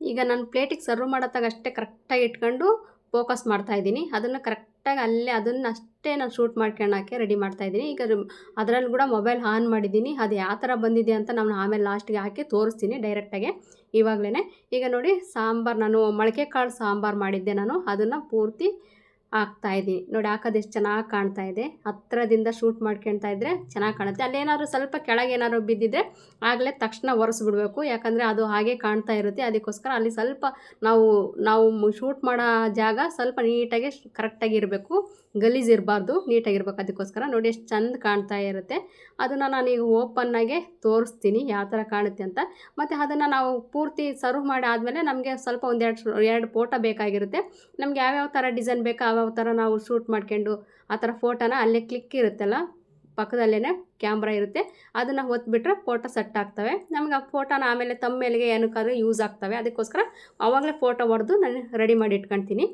ಈಗ ನಾನು ಪ್ಲೇಟಿಗೆ ಸರ್ವ್ ಮಾಡೋತ್ತಾಗ ಅಷ್ಟೇ ಕರೆಕ್ಟಾಗಿ ಇಟ್ಕೊಂಡು ಫೋಕಸ್ ಮಾಡ್ತಾ ಅದನ್ನು ಅದನ್ನು ಕರೆಕ್ಟಾಗಿ ಅಲ್ಲೇ ಅದನ್ನು ಅಷ್ಟೇ ನಾನು ಶೂಟ್ ಮಾಡ್ಕೊಳಕ್ಕೆ ರೆಡಿ ಮಾಡ್ತಾ ಇದ್ದೀನಿ. ಈಗ ಅದರಲ್ಲಿ ಕೂಡ ಮೊಬೈಲ್ ಆನ್ ಮಾಡಿದ್ದೀನಿ. ಅದು ಯಾವ ಥರ ಬಂದಿದೆ ಅಂತ ನಾನು ಆಮೇಲೆ ಲಾಸ್ಟಿಗೆ ಹಾಕಿ ತೋರಿಸ್ತೀನಿ ಡೈರೆಕ್ಟಾಗೆ ಇವಾಗಲೇ ಈಗ ನೋಡಿ ಸಾಂಬಾರು ನಾನು ಮೊಳಕೆ ಕಾಳು ಸಾಂಬಾರು ಮಾಡಿದ್ದೆ ನಾನು. ಅದನ್ನು ಪೂರ್ತಿ ಹಾಕ್ತಾ ಇದ್ದೀನಿ ನೋಡಿ, ಹಾಕೋದು ಎಷ್ಟು ಚೆನ್ನಾಗಿ ಕಾಣ್ತಾ ಇದೆ. ಹತ್ತಿರದಿಂದ ಶೂಟ್ ಮಾಡ್ಕೊಳ್ತಾ ಇದ್ದರೆ ಚೆನ್ನಾಗಿ ಕಾಣುತ್ತೆ. ಅಲ್ಲೇನಾದ್ರು ಸ್ವಲ್ಪ ಕೆಳಗೆ ಏನಾದ್ರು ಬಿದ್ದಿದ್ರೆ ಆಗಲೇ ತಕ್ಷಣ ಒರೆಸ್ಬಿಡ್ಬೇಕು. ಯಾಕಂದರೆ ಅದು ಹಾಗೆ ಕಾಣ್ತಾ ಇರುತ್ತೆ. ಅದಕ್ಕೋಸ್ಕರ ಅಲ್ಲಿ ಸ್ವಲ್ಪ ನಾವು ನಾವು ಶೂಟ್ ಮಾಡೋ ಜಾಗ ಸ್ವಲ್ಪ ನೀಟಾಗಿ ಕರೆಕ್ಟಾಗಿ ಇರಬೇಕು. ಗಲೀಜು ಇರಬಾರ್ದು, ನೀಟಾಗಿರ್ಬೇಕು. ಅದಕ್ಕೋಸ್ಕರ ನೋಡಿ, ಎಷ್ಟು ಚೆಂದ ಕಾಣ್ತಾ ಇರುತ್ತೆ. ಅದನ್ನು ನಾನೀಗ ಓಪನ್ನಾಗೆ ತೋರಿಸ್ತೀನಿ ಯಾವ ಥರ ಕಾಣುತ್ತೆ ಅಂತ. ಮತ್ತು ಅದನ್ನು ನಾವು ಪೂರ್ತಿ ಸರ್ವ್ ಮಾಡಿ ಆದಮೇಲೆ ನಮಗೆ ಸ್ವಲ್ಪ ಒಂದೆರಡು ಎರಡು ಫೋಟೋ ಬೇಕಾಗಿರುತ್ತೆ. ನಮ್ಗೆ ಯಾವ್ಯಾವ ಥರ ಡಿಸೈನ್ ಬೇಕೋ ಯಾವ್ಯಾವ ಥರ ನಾವು ಶೂಟ್ ಮಾಡ್ಕೊಂಡು ಆ ಥರ ಫೋಟೋನ ಅಲ್ಲೇ ಕ್ಲಿಕ್ ಇರುತ್ತಲ್ಲ ಪಕ್ಕದಲ್ಲೇ ಕ್ಯಾಮ್ರಾ ಇರುತ್ತೆ, ಅದನ್ನು ಹೊತ್ಬಿಟ್ರೆ ಫೋಟೋ ಸೆಟ್ ಆಗ್ತವೆ. ನಮ್ಗೆ ಆ ಫೋಟೋನ ಆಮೇಲೆ ತಮ್ಮೇಲೆಗೆ ಏನಕ್ಕಾದ್ರೂ ಯೂಸ್ ಆಗ್ತವೆ. ಅದಕ್ಕೋಸ್ಕರ ಆವಾಗಲೇ ಫೋಟೋ ಹೊಡೆದು ನಾನು ರೆಡಿ ಮಾಡಿ ಇಟ್ಕೊತೀನಿ.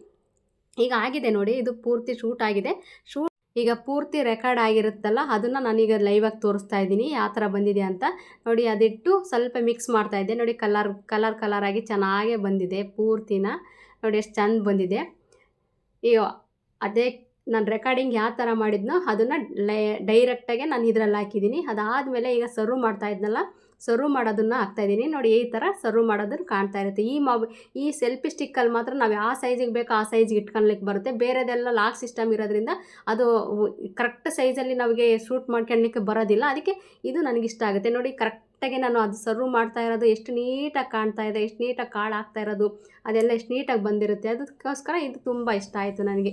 ಈಗ ಆಗಿದೆ ನೋಡಿ, ಇದು ಪೂರ್ತಿ ಶೂಟ್ ಆಗಿದೆ. ಶೂಟ್ ಈಗ ಪೂರ್ತಿ ರೆಕಾರ್ಡ್ ಆಗಿರುತ್ತಲ್ಲ, ಅದನ್ನು ನಾನೀಗ ಲೈವಾಗಿ ತೋರಿಸ್ತಾ ಇದ್ದೀನಿ, ಯಾವ ಥರ ಬಂದಿದೆ ಅಂತ. ನೋಡಿ, ಅದಿಟ್ಟು ಸ್ವಲ್ಪ ಮಿಕ್ಸ್ ಮಾಡ್ತಾ ಇದ್ದೆ. ನೋಡಿ ಕಲರ್ ಕಲರ್ ಕಲರಾಗಿ ಚೆನ್ನಾಗೇ ಬಂದಿದೆ ಪೂರ್ತಿನ. ನೋಡಿ, ಎಷ್ಟು ಚೆಂದ ಬಂದಿದೆ. ಈಗ ಅದೇ ನಾನು ರೆಕಾರ್ಡಿಂಗ್ ಯಾವ ಥರ ಮಾಡಿದ್ನೋ ಅದನ್ನು ಲೈ ಡೈರೆಕ್ಟಾಗೆ ನಾನು ಇದರಲ್ಲಿ ಹಾಕಿದ್ದೀನಿ ಅದಾದಮೇಲೆ ಈಗ ಸರ್ವ್ ಮಾಡ್ತಾ ಇದ್ನಲ್ಲ ಸರ್ವ್ ಮಾಡೋದನ್ನು ಹಾಕ್ತಾಯಿದ್ದೀನಿ ನೋಡಿ ಈ ಥರ ಸರ್ವ್ ಮಾಡೋದನ್ನು ಕಾಣ್ತಾ ಇರುತ್ತೆ. ಈ ಮೊಬ್ ಈ ಸೆಲ್ಫಿ ಸ್ಟಿಕ್ಕಲ್ಲಿ ಮಾತ್ರ ನಾವು ಯಾವ ಸೈಜಿಗೆ ಬೇಕೋ ಆ ಸೈಜಿಗೆ ಇಟ್ಕೊಳ್ಲಿಕ್ಕೆ ಬರುತ್ತೆ. ಬೇರೆದೆಲ್ಲ ಲಾಕ್ ಸಿಸ್ಟಮ್ ಇರೋದ್ರಿಂದ ಅದು ಕರೆಕ್ಟ್ ಸೈಜಲ್ಲಿ ನಮಗೆ ಶೂಟ್ ಮಾಡ್ಕೊಳ್ಲಿಕ್ಕೆ ಬರೋದಿಲ್ಲ. ಅದಕ್ಕೆ ಇದು ನನಗಿಷ್ಟ ಆಗುತ್ತೆ. ನೋಡಿ ಕರೆಕ್ಟಾಗಿ ನಾನು ಅದು ಸರ್ವ್ ಮಾಡ್ತಾ ಇರೋದು, ಎಷ್ಟು ನೀಟಾಗಿ ಕಾಣ್ತಾ ಇದೆ, ಎಷ್ಟು ನೀಟಾಗಿ ಕಾಳು ಆಗ್ತಾ ಇರೋದು, ಅದೆಲ್ಲ ಎಷ್ಟು ನೀಟಾಗಿ ಬಂದಿರುತ್ತೆ, ಅದಕ್ಕೋಸ್ಕರ ಇದು ತುಂಬ ಇಷ್ಟ ಆಯಿತು ನನಗೆ.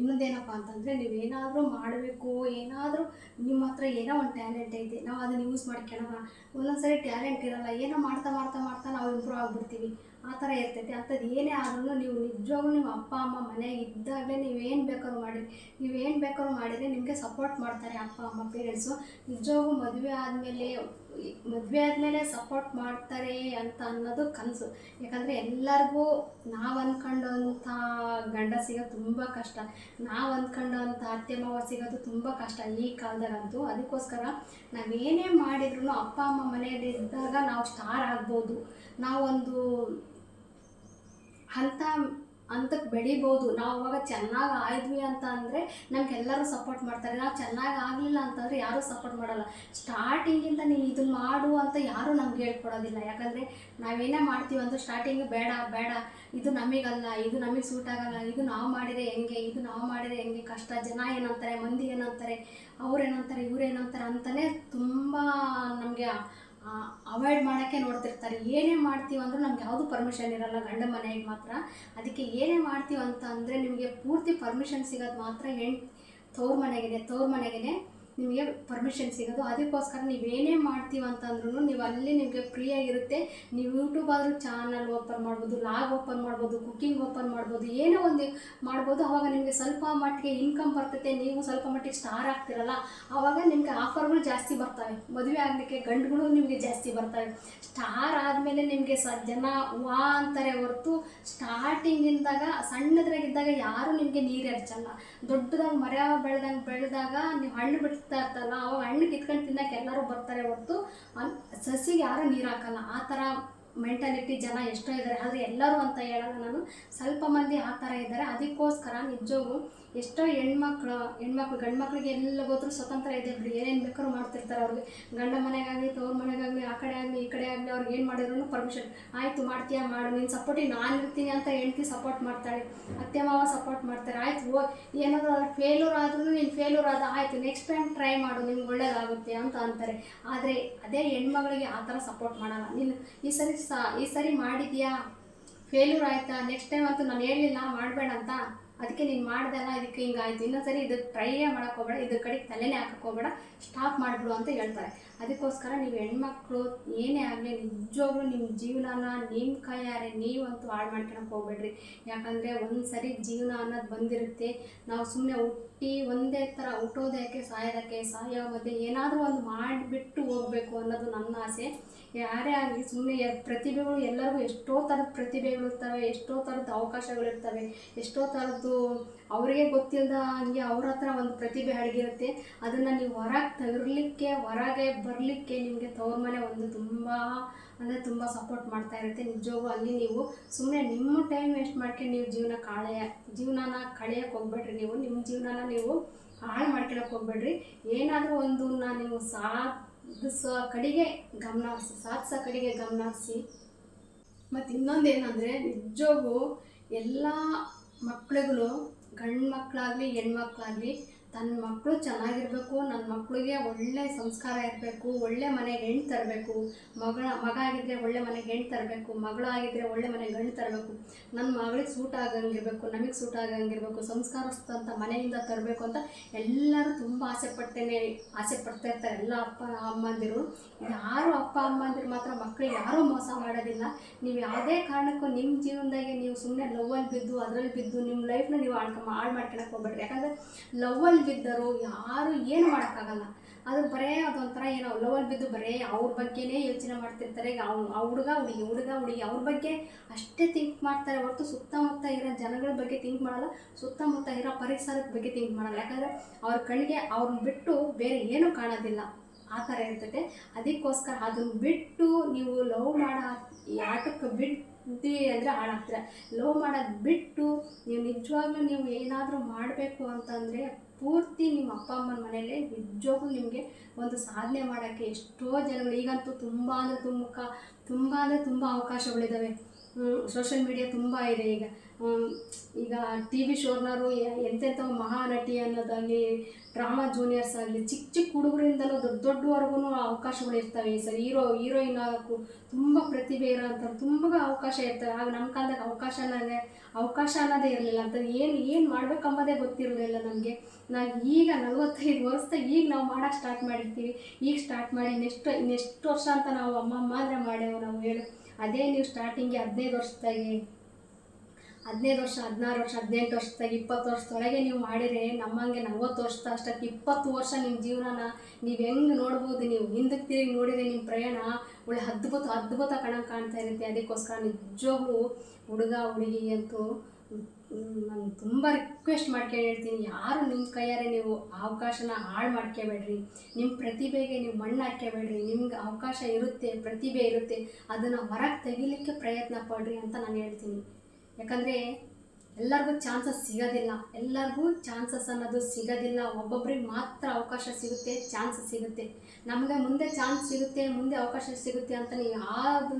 ಇನ್ನೊಂದೇನಪ್ಪ ಅಂತಂದರೆ ನೀವೇನಾದರೂ ಮಾಡಬೇಕು, ಏನಾದರೂ ನಿಮ್ಮ ಹತ್ರ ಏನೋ ಒಂದು ಟ್ಯಾಲೆಂಟ್ ಐತೆ, ನಾವು ಅದನ್ನು ಯೂಸ್ ಮಾಡ್ಕೊಳ್ಳೋಣ. ಒಂದೊಂದ್ಸರಿ ಟ್ಯಾಲೆಂಟ್ ಇರಲ್ಲ, ಏನೋ ಮಾಡ್ತಾ ಮಾಡ್ತಾ ಮಾಡ್ತಾ ನಾವು ಇಂಪ್ರೂವ್ ಆಗಿಬಿಡ್ತೀವಿ. ಆ ಥರ ಇರ್ತೈತೆ. ಅಂಥದ್ದು ಏನೇ ಆದ್ರೂ ನೀವು ನಿಜವಾಗ್ಲೂ ನಿಮ್ಮ ಅಪ್ಪ, ಅಮ್ಮ ಮನೆಗೆ ಇದ್ದಾಗಲೇ ನೀವೇನು ಬೇಕಾದ್ರೂ ಮಾಡಿ. ನೀವೇನು ಬೇಕಾದ್ರೂ ಮಾಡಿದರೆ ನಿಮಗೆ ಸಪೋರ್ಟ್ ಮಾಡ್ತಾರೆ ಅಪ್ಪ, ಅಮ್ಮ ಪೇರೆಂಟ್ಸು ನಿಜವಾಗ್ಲೂ ಮದುವೆ ಆದಮೇಲೆ ಮದುವೆ ಆದಮೇಲೆ ಸಪೋರ್ಟ್ ಮಾಡ್ತಾರೆ ಅಂತ ಅನ್ನೋದು ಕನಸು. ಯಾಕಂದರೆ ಎಲ್ಲರಿಗೂ ನಾವು ಅಂದ್ಕೊಂಡಂಥ ಗಂಡ ಸಿಗೋದು ತುಂಬ ಕಷ್ಟ. ನಾವು ಅಂದ್ಕೊಂಡಂಥ ಅತ್ತೆ, ಮಾವ ಸಿಗೋದು ತುಂಬ ಕಷ್ಟ ಈ ಕಾಲದಾಗಂತೂ ಅದಕ್ಕೋಸ್ಕರ ನಾವೇನೇ ಮಾಡಿದ್ರು ಅಪ್ಪ, ಅಮ್ಮ ಮನೆಯಲ್ಲಿ ಇದ್ದಾಗ ನಾವು ಸ್ಟಾರ್ ಆಗ್ಬೋದು. ನಾವೊಂದು ಹಂತ ಹಂತಕ್ಕೆ ಬೆಳಿಬೋದು. ನಾವು ಅವಾಗ ಚೆನ್ನಾಗಿ ಆಯ್ದ್ವಿ ಅಂತ ಅಂದರೆ ನಮಗೆಲ್ಲರೂ ಸಪೋರ್ಟ್ ಮಾಡ್ತಾರೆ. ನಾವು ಚೆನ್ನಾಗಿ ಆಗಲಿಲ್ಲ ಅಂತಂದರೆ ಯಾರೂ ಸಪೋರ್ಟ್ ಮಾಡಲ್ಲ. ಸ್ಟಾರ್ಟಿಂಗಿಂದ ನೀನು ಇದನ್ನ ಮಾಡು ಅಂತ ಯಾರೂ ನಮ್ಗೆ ಹೇಳ್ಕೊಡೋದಿಲ್ಲ. ಯಾಕಂದರೆ ನಾವೇನೇ ಮಾಡ್ತೀವಿ ಅಂದ್ರೆ ಸ್ಟಾರ್ಟಿಂಗ್ ಬೇಡ ಬೇಡ. ಇದು ನಮಗಲ್ಲ, ಇದು ನಮಗೆ ಸೂಟ್ ಆಗಲ್ಲ. ಇದು ನಾವು ಮಾಡಿದರೆ ಹೆಂಗೆ, ಇದು ನಾವು ಮಾಡಿದರೆ ಹೆಂಗೆ? ಕಷ್ಟ. ಜನ ಏನಂತಾರೆ, ಮಂದಿ ಏನಂತಾರೆ ಅವ್ರೇನಂತಾರೆ ಇವ್ರೇನಂತಾರೆ ಅಂತಲೇ ತುಂಬ ನಮಗೆ ಅವಾಯ್ಡ್ ಮಾಡೋಕ್ಕೆ ನೋಡ್ತಿರ್ತಾರೆ. ಏನೇ ಮಾಡ್ತೀವಿ ಅಂದರೆ ನಮ್ಗೆ ಯಾವುದು ಪರ್ಮಿಷನ್ ಇರಲ್ಲ, ಗಂಡ ಮನೆಗೆ ಮಾತ್ರ. ಅದಕ್ಕೆ ಏನೇ ಮಾಡ್ತೀವಿ ಅಂತ ಅಂದರೆ ನಿಮಗೆ ಪೂರ್ತಿ ಪರ್ಮಿಷನ್ ಸಿಗೋದು ಮಾತ್ರ ಹೆಣ್, ತವ್ರ ಮನೆಗಿದೆ ತವ್ರ ಮನೆಗೆ ನಿಮಗೆ ಪರ್ಮಿಷನ್ ಸಿಗೋದು. ಅದಕ್ಕೋಸ್ಕರ ನೀವೇನೇ ಮಾಡ್ತೀವಿ ಅಂತಂದ್ರೂ ನೀವು ಅಲ್ಲಿ ನಿಮಗೆ ಫ್ರೀಯಾಗಿರುತ್ತೆ ನೀವು ಯೂಟ್ಯೂಬ್ ಆದರೂ ಚಾನಲ್ ಓಪನ್ ಮಾಡ್ಬೋದು ಲಾಗ್ ಓಪನ್ ಮಾಡ್ಬೋದು ಕುಕ್ಕಿಂಗ್ ಓಪನ್ ಮಾಡ್ಬೋದು, ಏನೋ ಒಂದು ಮಾಡ್ಬೋದು. ಅವಾಗ ನಿಮಗೆ ಸ್ವಲ್ಪ ಮಟ್ಟಿಗೆ ಇನ್ಕಮ್ ಬರ್ತೈತೆ. ನೀವು ಸ್ವಲ್ಪ ಮಟ್ಟಿಗೆ ಸ್ಟಾರ್ ಆಗ್ತಿರಲ್ಲ. ಆವಾಗ ನಿಮಗೆ ಆಫರ್ಗಳು ಜಾಸ್ತಿ ಬರ್ತವೆ. ಮದುವೆ ಆಗಲಿಕ್ಕೆ ಗಂಡುಗಳು ನಿಮಗೆ ಜಾಸ್ತಿ ಬರ್ತವೆ. ಸ್ಟಾರ್ ಆದಮೇಲೆ ನಿಮಗೆ ಸ ಜನ ವಾ ಅಂತಾರೆ ಹೊರತು ಸ್ಟಾರ್ಟಿಂಗಿಂದಾಗ ಸಣ್ಣದ್ರಾಗಿದ್ದಾಗ ಯಾರು ನಿಮಗೆ ನೀರು ಎರಚಲ್ಲ. ದೊಡ್ಡದಾಗಿ ಮರ ಬೆಳೆದಂಗೆ ಬೆಳೆದಾಗ ನೀವು ಹಣ್ಣು ಬಿಡ್ತಾ ಇರ್ತಲ್ಲ, ಅವಾಗ ಹಣ್ಣು ಕಿತ್ಕೊಂಡು ತಿನ್ನಕ್ಕೆ ಎಲ್ಲರೂ ಬರ್ತಾರೆ ಹೊರತು ಸಸಿಗೆ ಯಾರೂ ನೀರು ಹಾಕಲ್ಲ. ಆ ಥರ ಮೆಂಟಾಲಿಟಿ ಜನ ಎಷ್ಟೋ ಇದ್ದಾರೆ ಆದರೆ ಎಲ್ಲರೂ ಅಂತ ಹೇಳಲ್ಲ ನಾನು. ಸ್ವಲ್ಪ ಮಂದಿ ಆ ಥರ ಇದ್ದಾರೆ. ಅದಕ್ಕೋಸ್ಕರ ನಿಜವಾಗೂ ಎಷ್ಟೋ ಹೆಣ್ಮಕ್ಳು ಹೆಣ್ಮಕ್ಳು ಗಂಡು ಮಕ್ಳಿಗೆ ಎಲ್ಲ ಹೋದ್ರೂ ಸ್ವತಂತ್ರ ಇದೆ ಬಿಡಿ. ಏನೇನು ಬೇಕಾದ್ರೂ ಮಾಡ್ತಿರ್ತಾರೆ ಅವ್ರಿಗೆ. ಗಂಡ ಮನೆಗಾಗಲಿ, ತವ್ರ ಮನೆಗಾಗಲಿ, ಆ ಕಡೆ ಆಗಲಿ, ಈ ಕಡೆ ಆಗಲಿ ಅವ್ರಿಗೆ ಏನು ಮಾಡಿದ್ರು ಪರ್ಮಿಷನ್ ಆಯಿತು, ಮಾಡ್ತೀಯಾ, ಮಾಡು. ನಿನ್ನ ಸಪೋರ್ಟಿಗೆ ನಾನು ಇರ್ತೀನಿ ಅಂತ ಹೆಂಡ್ತಿ ಸಪೋರ್ಟ್ ಮಾಡ್ತಾಳೆ. ಅತ್ತೆ, ಮಾವ ಸಪೋರ್ಟ್ ಮಾಡ್ತಾರೆ. ಆಯ್ತು ಓ ಏನಾದರೂ ಫೇಲ್ಯೂರ್ ಆದ್ರೂ ನೀನು ಫೇಲ್ಯೂರ್ ಆದ, ಆಯಿತು ನೆಕ್ಸ್ಟ್ ಟೈಮ್ ಟ್ರೈ ಮಾಡು. ನಿಮ್ಗೆ ಒಳ್ಳೇದಾಗುತ್ತೆ ಅಂತ ಅಂತಾರೆ. ಆದರೆ ಅದೇ ಹೆಣ್ಮಗಳಿಗೆ ಆ ಥರ ಸಪೋರ್ಟ್ ಮಾಡಲ್ಲ. ನೀನು ಈ ಸರಿ ಸಾ ಈ ಸರಿ ಮಾಡಿದ್ಯಾ? ಫೇಲ್ಯೂರ್ ಆಯ್ತಾ? ನೆಕ್ಸ್ಟ್ ಟೈಮ್ ಅಂತೂ ನಾನು ಹೇಳಲಿಲ್ಲ, ಮಾಡಬೇಡ ಅಂತ. ಅದಕ್ಕೆ ನೀನು ಮಾಡ್ದಲ್ಲ ಇದಕ್ಕೆ ಹಿಂಗಾಯ್ತು ಇನ್ನೊಂದ್ಸರಿ ಇದಕ್ಕೆ ಟ್ರೈಯೇ ಮಾಡೋಕ್ಕೋಗಬೇಡ ಇದ್ರ ಕಡೆಗೆ ತಲೆನೇ ಹಾಕಕ್ಕೆ ಹೋಗಬೇಡ ಸ್ಟಾಪ್ ಮಾಡಿಬಿಡು ಅಂತ ಹೇಳ್ತಾರೆ. ಅದಕ್ಕೋಸ್ಕರ ನೀವು ಹೆಣ್ಮಕ್ಳು ಏನೇ ಆಗಲಿ, ನಿಜವಾಗ್ಲೂ ನಿಮ್ಮ ಜೀವನನ ನಿಮ್ಮ ಕೈಯಾರೆ ನೀವಂತೂ ಹಾಳು ಮಾಡ್ಕೊಳಕ್ಕೆ ಹೋಗ್ಬೇಡ್ರಿ. ಯಾಕಂದರೆ ಒಂದು ಸರಿ ಜೀವನ ಅನ್ನೋದು ಬಂದಿರುತ್ತೆ. ನಾವು ಸುಮ್ಮನೆ ಹುಟ್ಟಿ ಒಂದೇ ಥರ ಹುಟ್ಟೋದಕ್ಕೆ, ಸಾಯೋದಕ್ಕೆ ಸಾಯೋ ಮಧ್ಯೆ ಏನಾದರೂ ಒಂದು ಮಾಡಿಬಿಟ್ಟು ಹೋಗಬೇಕು ಅನ್ನೋದು ನನ್ನ ಆಸೆ. ಯಾರೇ ಆಗಲಿ ಸುಮ್ಮನೆ ಪ್ರತಿಭೆಗಳು ಎಲ್ಲರಿಗೂ ಎಷ್ಟೋ ಥರದ ಪ್ರತಿಭೆಗಳು ಇರ್ತವೆ ಎಷ್ಟೋ ಥರದ ಅವಕಾಶಗಳಿರ್ತವೆ, ಎಷ್ಟೋ ಥರದ್ದು ಅವರಿಗೆ ಗೊತ್ತಿಲ್ಲದ ಹಂಗೆ ಅವ್ರ ಹತ್ರ ಒಂದು ಪ್ರತಿಭೆ ಅಡಗಿರುತ್ತೆ. ಅದನ್ನು ನೀವು ಹೊರಗೆ ತರಲಿಕ್ಕೆ, ಹೊರಗೆ ಬರಲಿಕ್ಕೆ ನಿಮಗೆ ತವ್ರ ಮನೆ ಒಂದು ತುಂಬ, ಅಂದರೆ ತುಂಬ ಸಪೋರ್ಟ್ ಮಾಡ್ತಾ ಇರುತ್ತೆ. ನಿಜವಾಗೂ ಅಲ್ಲಿ ನೀವು ಸುಮ್ಮನೆ ನಿಮ್ಮ ಟೈಮ್ ವೇಸ್ಟ್ ಮಾಡ್ಕೊಂಡು ನೀವು ಜೀವನ ಕಳೆಯ ಜೀವನನ ಕಳೆಯಕ್ಕೆ ಹೋಗ್ಬೇಡ್ರಿ ನೀವು. ನಿಮ್ಮ ಜೀವನನ ನೀವು ಹಾಳು ಮಾಡ್ಕೊಳಕ್ಕೆ ಹೋಗ್ಬೇಡ್ರಿ. ಏನಾದರೂ ಒಂದು ನೀವು ಸಾಧಿಸೋ ಕಡೆಗೆ ಗಮನ ಹರಿಸಿ, ಸಾಧಿಸೋ ಕಡೆಗೆ ಗಮನ ಹರಿಸಿ. ಮತ್ತು ಇನ್ನೊಂದು ಏನಂದರೆ ನಿಜವಾಗೂ ಎಲ್ಲ ಮಕ್ಳಿಗೂ ಗಂಡು ಮಕ್ಕಳಾಗಲಿ ಹೆಣ್ಮಕ್ಳಾಗಲಿ ತನ್ನ ಮಕ್ಕಳು ಚೆನ್ನಾಗಿರಬೇಕು ನನ್ನ ಮಕ್ಕಳಿಗೆ ಒಳ್ಳೆ ಸಂಸ್ಕಾರ ಇರಬೇಕು, ಒಳ್ಳೆ ಮನೆಗೆ ಹೆಣ್ಣು ತರಬೇಕು ಮಗಳ ಮಗ ಆಗಿದ್ದರೆ ಒಳ್ಳೆ ಮನೆಗೆ ಹೆಣ್ಣು ತರಬೇಕು ಮಗಳಾಗಿದ್ದರೆ ಒಳ್ಳೆ ಮನೆಗೆ ಗಂಡು ತರಬೇಕು. ನನ್ನ ಮಗಳಿಗೆ ಸೂಟ್ ಆಗಂಗಿರಬೇಕು, ನಮಗೆ ಸೂಟ್ ಆಗಂಗಿರಬೇಕು ಸಂಸ್ಕಾರಿಸ್ತಂಥ ಮನೆಯಿಂದ ತರಬೇಕು ಅಂತ ಎಲ್ಲರೂ ತುಂಬ ಆಸೆ ಪಡ್ತೇನೆ, ಆಸೆ ಪಡ್ತಾ ಇರ್ತಾರೆ ಎಲ್ಲ ಅಪ್ಪ, ಅಮ್ಮಂದಿರು. ಯಾರು ಅಪ್ಪ, ಅಮ್ಮಂದಿರು ಮಾತ್ರ ಮಕ್ಕಳಿಗೆ ಯಾರೂ ಮೋಸ ಮಾಡೋದಿಲ್ಲ. ನೀವು ಯಾವುದೇ ಕಾರಣಕ್ಕೂ ನಿಮ್ಮ ಜೀವನದಾಗೆ ನೀವು ಸುಮ್ಮನೆ ಲವ್ವಲ್ಲಿ ಬಿದ್ದು ಅದರಲ್ಲಿ ಬಿದ್ದು ನಿಮ್ಮ ಲೈಫ್ನ ನೀವು ಹಾಳ್ಕ ಹಾಳು ಮಾಡ್ಕೊಳಕ್ಕೆ ಹೋಗ್ಬೇಡ್ರಿ. ಯಾಕಂದರೆ ಲವ್ವಲ್ಲಿ ಬಿದ್ದರು ಯಾರು ಏನು ಮಾಡೋಕ್ಕಾಗಲ್ಲ. ಅದು ಬರೇ ಅದೊಂಥರ ಏನೋ ಲವಲ್ ಬಿದ್ದು ಬರೇ ಅವ್ರ ಬಗ್ಗೆನೇ ಯೋಚನೆ ಮಾಡ್ತಿರ್ತಾರೆ. ಈಗ ಅವ್ ಆ ಹುಡುಗ, ಹುಡುಗಿ ಹುಡುಗ, ಹುಡುಗಿ ಅವ್ರ ಬಗ್ಗೆ ಅಷ್ಟೇ ಥಿಂಕ್ ಮಾಡ್ತಾರೆ ಹೊರತು ಸುತ್ತಮುತ್ತ ಇರೋ ಜನಗಳ ಬಗ್ಗೆ ಥಿಂಕ್ ಮಾಡಲ್ಲ. ಸುತ್ತಮುತ್ತ ಇರೋ ಪರಿಸರದ ಬಗ್ಗೆ ಥಿಂಕ್ ಮಾಡಲ್ಲ. ಯಾಕಂದರೆ ಅವ್ರ ಕಣ್ಣಿಗೆ ಅವ್ರನ್ನ ಬಿಟ್ಟು ಬೇರೆ ಏನೂ ಕಾಣೋದಿಲ್ಲ. ಆ ಥರ ಇರ್ತೈತೆ. ಅದಕ್ಕೋಸ್ಕರ ಅದನ್ನು ಬಿಟ್ಟು ನೀವು ಲವ್ ಮಾಡೋ ಆಟಕ್ಕೆ ಬಿಟ್ಟು ಅಂದರೆ ಹಾಳಾಗ್ತೀರ. ಲವ್ ಮಾಡೋದು ಬಿಟ್ಟು ನೀವು ನಿಜವಾಗ್ಲೂ ನೀವು ಏನಾದರೂ ಮಾಡಬೇಕು ಅಂತಂದರೆ ಪೂರ್ತಿ ನಿಮ್ಮ ಅಪ್ಪ ಅಮ್ಮನ ಮನೇಲಿ ನಿಜವಾಗ್ಲೂ ನಿಮಗೆ ಒಂದು ಸಾಧನೆ ಮಾಡೋಕ್ಕೆ ಎಷ್ಟೋ ಜನಗಳು, ಈಗಂತೂ ತುಂಬ ಅಂದರೆ ತುಂಬ ತುಂಬ ಅಂದರೆ ತುಂಬ ಅವಕಾಶಗಳಿದ್ದಾವೆ ಸೋಷಿಯಲ್ ಮೀಡಿಯಾ ತುಂಬ ಇದೆ ಈಗ. ಈಗ ಟಿ ವಿ ಶೋನವರು ಎಂತೆಂಥ ಮಹಾನಟಿ ಅನ್ನೋದಾಗಲಿ, ಡ್ರಾಮಾ ಜೂನಿಯರ್ಸ್ ಆಗಲಿ ಚಿಕ್ಕ ಚಿಕ್ಕ ಹುಡುಗರಿಂದಲೂ ದೊಡ್ಡ ದೊಡ್ಡವರೆಗೂ ಅವಕಾಶಗಳು ಇರ್ತವೆ. ಸರಿ ಹೀರೋ, ಹೀರೋಯಿನ್ ಆಗೋಕ್ಕೂ ತುಂಬ ಪ್ರತಿಭೆ ಇರೋಂಥವ್ರು ತುಂಬ ಅವಕಾಶ ಇರ್ತವೆ. ಆಗ ನಮ್ಮ ಕಾಲದಾಗ ಅವಕಾಶ ಅನ್ನೋದೇ ಅವಕಾಶ ಅನ್ನೋದೇ ಇರಲಿಲ್ಲ. ಅಂತ ಏನು ಏನು ಮಾಡ್ಬೇಕಂಬೋದೇ ಗೊತ್ತಿರಲಿಲ್ಲ ನಮಗೆ. ನಾವು ಈಗ ನಲವತ್ತೈದು ವರ್ಷದಾಗ ಈಗ ನಾವು ಮಾಡೋಕ್ಕೆ ಸ್ಟಾರ್ಟ್ ಮಾಡಿರ್ತೀವಿ. ಈಗ ಸ್ಟಾರ್ಟ್ ಮಾಡಿ ನೆಕ್ಸ್ಟ್ ನೆಕ್ಸ್ಟ್ ವರ್ಷ ಅಂತ ನಾವು ಅಮ್ಮ ಅಮ್ಮ ಅಂದರೆ ಮಾಡೇವು ನಾವು ಹೇಳು. ಅದೇ ನೀವು ಸ್ಟಾರ್ಟಿಂಗ್ಗೆ ಹದಿನೈದು ವರ್ಷದಾಗೆ ಹದಿನೈದು ವರ್ಷ, ಹದಿನಾರು ವರ್ಷ, ಹದಿನೆಂಟು ವರ್ಷದಾಗ, ಇಪ್ಪತ್ತು ವರ್ಷದೊಳಗೆ ನೀವು ಮಾಡಿದರೆ ನಮ್ಮಂಗೆ ನಲ್ವತ್ತು ವರ್ಷದ ಅಷ್ಟಕ್ಕೆ ಇಪ್ಪತ್ತು ವರ್ಷ ನಿಮ್ಮ ಜೀವನನ ನೀವು ಹೆಂಗೆ ನೋಡ್ಬೋದು? ನೀವು ಹಿಂದಕ್ಕೆ ತಿರುಗಿ ನೋಡಿದರೆ ನಿಮ್ಮ ಪ್ರಯಾಣ ಒಳ್ಳೆ ಅದ್ಭುತ ಅದ್ಭುತ ಕಣಂಗೆ ಕಾಣ್ತಾ ಇರುತ್ತೆ. ಅದಕ್ಕೋಸ್ಕರ ನಿಜವಾಗ್ಲೂ ಹುಡುಗ, ಹುಡುಗಿ ಅಂತೂ ನಾನು ತುಂಬ ರಿಕ್ವೆಸ್ಟ್ ಮಾಡ್ಕೊಂಡು ಹೇಳ್ತೀನಿ. ಯಾರು ನಿಮ್ಮ ಕೈಯಾರೆ ನೀವು ಅವಕಾಶನ ಹಾಳು ಮಾಡ್ಕೋಬೇಡ್ರಿ. ನಿಮ್ಮ ಪ್ರತಿಭೆಗೆ ನೀವು ಮಣ್ಣು ಹಾಕ್ಕೋಬೇಡ್ರಿ ನಿಮ್ಗೆ ಅವಕಾಶ ಇರುತ್ತೆ, ಪ್ರತಿಭೆ ಇರುತ್ತೆ. ಅದನ್ನು ಹೊರಗೆ ತೆಗಿಲಿಕ್ಕೆ ಪ್ರಯತ್ನ ಪಡ್ರಿ ಅಂತ ನಾನು ಹೇಳ್ತೀನಿ. ಯಾಕಂದರೆ ಎಲ್ಲರಿಗೂ ಚಾನ್ಸಸ್ ಸಿಗೋದಿಲ್ಲ. ಎಲ್ಲರಿಗೂ ಚಾನ್ಸಸ್ ಅನ್ನೋದು ಸಿಗೋದಿಲ್ಲ. ಒಬ್ಬೊಬ್ರಿಗೆ ಮಾತ್ರ ಅವಕಾಶ ಸಿಗುತ್ತೆ ಚಾನ್ಸ್ ಸಿಗುತ್ತೆ. ನಮಗೆ ಮುಂದೆ ಚಾನ್ಸ್ ಸಿಗುತ್ತೆ, ಮುಂದೆ ಅವಕಾಶ ಸಿಗುತ್ತೆ ಅಂತ ನೀವು ಯಾವುದು,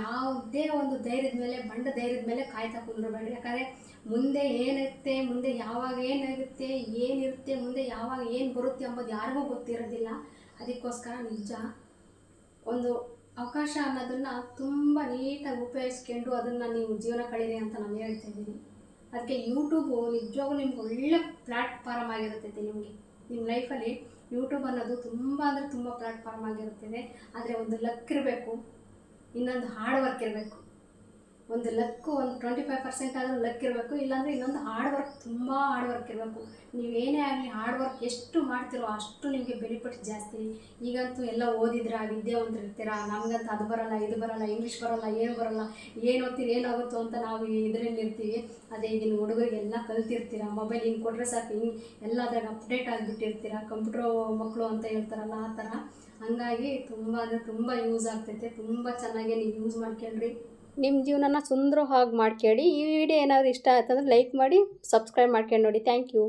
ಯಾವುದೇ ಒಂದು ಧೈರ್ಯದ ಮೇಲೆ, ಬಂಡ ಧೈರ್ಯದ ಮೇಲೆ ಕಾಯ್ತಾ ಕುಂದ್ರಬೇಡಿ ಯಾಕಂದರೆ ಮುಂದೆ ಏನಿರುತ್ತೆ, ಮುಂದೆ ಯಾವಾಗ ಏನಾಗುತ್ತೆ ಏನಿರುತ್ತೆ, ಮುಂದೆ ಯಾವಾಗ ಏನು ಬರುತ್ತೆ ಅಂಬೋದು ಯಾರಿಗೂ ಗೊತ್ತಿರೋದಿಲ್ಲ. ಅದಕ್ಕೋಸ್ಕರ ನಿಜ ಒಂದು ಅವಕಾಶ ಅನ್ನೋದನ್ನು ತುಂಬ ನೀಟಾಗಿ ಉಪಯೋಗಿಸ್ಕೊಂಡು ಅದನ್ನು ನೀವು ಜೀವನ ಕಳೀರಿ ಅಂತ ನಾನು ಹೇಳ್ತಾ ಇದ್ದೀನಿ. ಅದಕ್ಕೆ ಯೂಟ್ಯೂಬು ನಿಜವಾಗ್ಲೂ ನಿಮ್ಗೆ ಒಳ್ಳೆ ಪ್ಲಾಟ್ಫಾರ್ಮ್ ಆಗಿರುತ್ತೆ ನಿಮಗೆ. ನಿಮ್ಮ ಲೈಫಲ್ಲಿ ಯೂಟ್ಯೂಬ್ ಅನ್ನೋದು ತುಂಬ ಅಂದರೆ ತುಂಬ ಪ್ಲ್ಯಾಟ್ಫಾರ್ಮ್ ಆಗಿರುತ್ತದೆ ಆದರೆ ಒಂದು ಲಕ್ ಇರಬೇಕು, ಇನ್ನೊಂದು ಹಾರ್ಡ್ ವರ್ಕ್ ಇರಬೇಕು. ಒಂದು ಲಕ್ಕು, ಒಂದು ಟ್ವೆಂಟಿ ಫೈವ್ ಪರ್ಸೆಂಟ್ ಆದರೂ ಲಕ್ ಇರಬೇಕು, ಇಲ್ಲಾಂದರೆ ಇನ್ನೊಂದು ಹಾರ್ಡ್ ವರ್ಕ್ ತುಂಬ ಹಾರ್ಡ್ ವರ್ಕ್ ಇರಬೇಕು. ನೀವೇನೇ ಆಗಲಿ ಹಾರ್ಡ್ ವರ್ಕ್ ಎಷ್ಟು ಮಾಡ್ತಿರೋ ಅಷ್ಟು ನಿಮಗೆ ಬೆನಿಫಿಟ್ ಜಾಸ್ತಿ. ಈಗಂತೂ ಎಲ್ಲ ಓದಿದ್ರ ವಿದ್ಯೆ ಇರ್ತೀರಾ? ನಮಗಂತೂ ಅದು ಬರಲ್ಲ, ಇದು ಬರಲ್ಲ ಇಂಗ್ಲೀಷ್ ಬರಲ್ಲ, ಏನು ಬರಲ್ಲ, ಏನು ಓದ್ತೀರಿ ಏನಾಗುತ್ತೋ ಅಂತ ನಾವು ಇದರಲ್ಲಿ ಇರ್ತೀವಿ. ಅದೇ ಈಗಿನ ಹುಡುಗರಿಗೆಲ್ಲ ಕಲ್ತಿರ್ತೀರ? ಮೊಬೈಲ್ ಹಿಂಗೆ ಕೊಟ್ಟರೆ ಸಾಕು, ಹಿಂಗೆ ಎಲ್ಲ ಅದ್ರಾಗ ಅಪ್ಡೇಟ್ ಆಗಿಬಿಟ್ಟಿರ್ತೀರ? ಕಂಪ್ಯೂಟ್ರ್ ಮಕ್ಕಳು ಅಂತ ಹೇಳ್ತಾರಲ್ಲ, ಆ ಥರ ಹಂಗಾಗಿ ತುಂಬ ಅಂದರೆ ತುಂಬ ಯೂಸ್ ಆಗ್ತೈತೆ. ತುಂಬ ಚೆನ್ನಾಗಿ ನೀವು ಯೂಸ್ ಮಾಡ್ಕೊಳ್ರಿ ನಿಮ್ಮ ಜೀವನನ ಸುಂದರವಾಗಿ ಮಾಡ್ಕೊಳ್ಳಿ ಈ ವಿಡಿಯೋ ಏನಾದರೂ ಇಷ್ಟ ಆಯ್ತಂದ್ರೆ ಲೈಕ್ ಮಾಡಿ ಸಬ್ಸ್ಕ್ರೈಬ್ ಮಾಡ್ಕೊಂಡು ನೋಡಿ. Thank you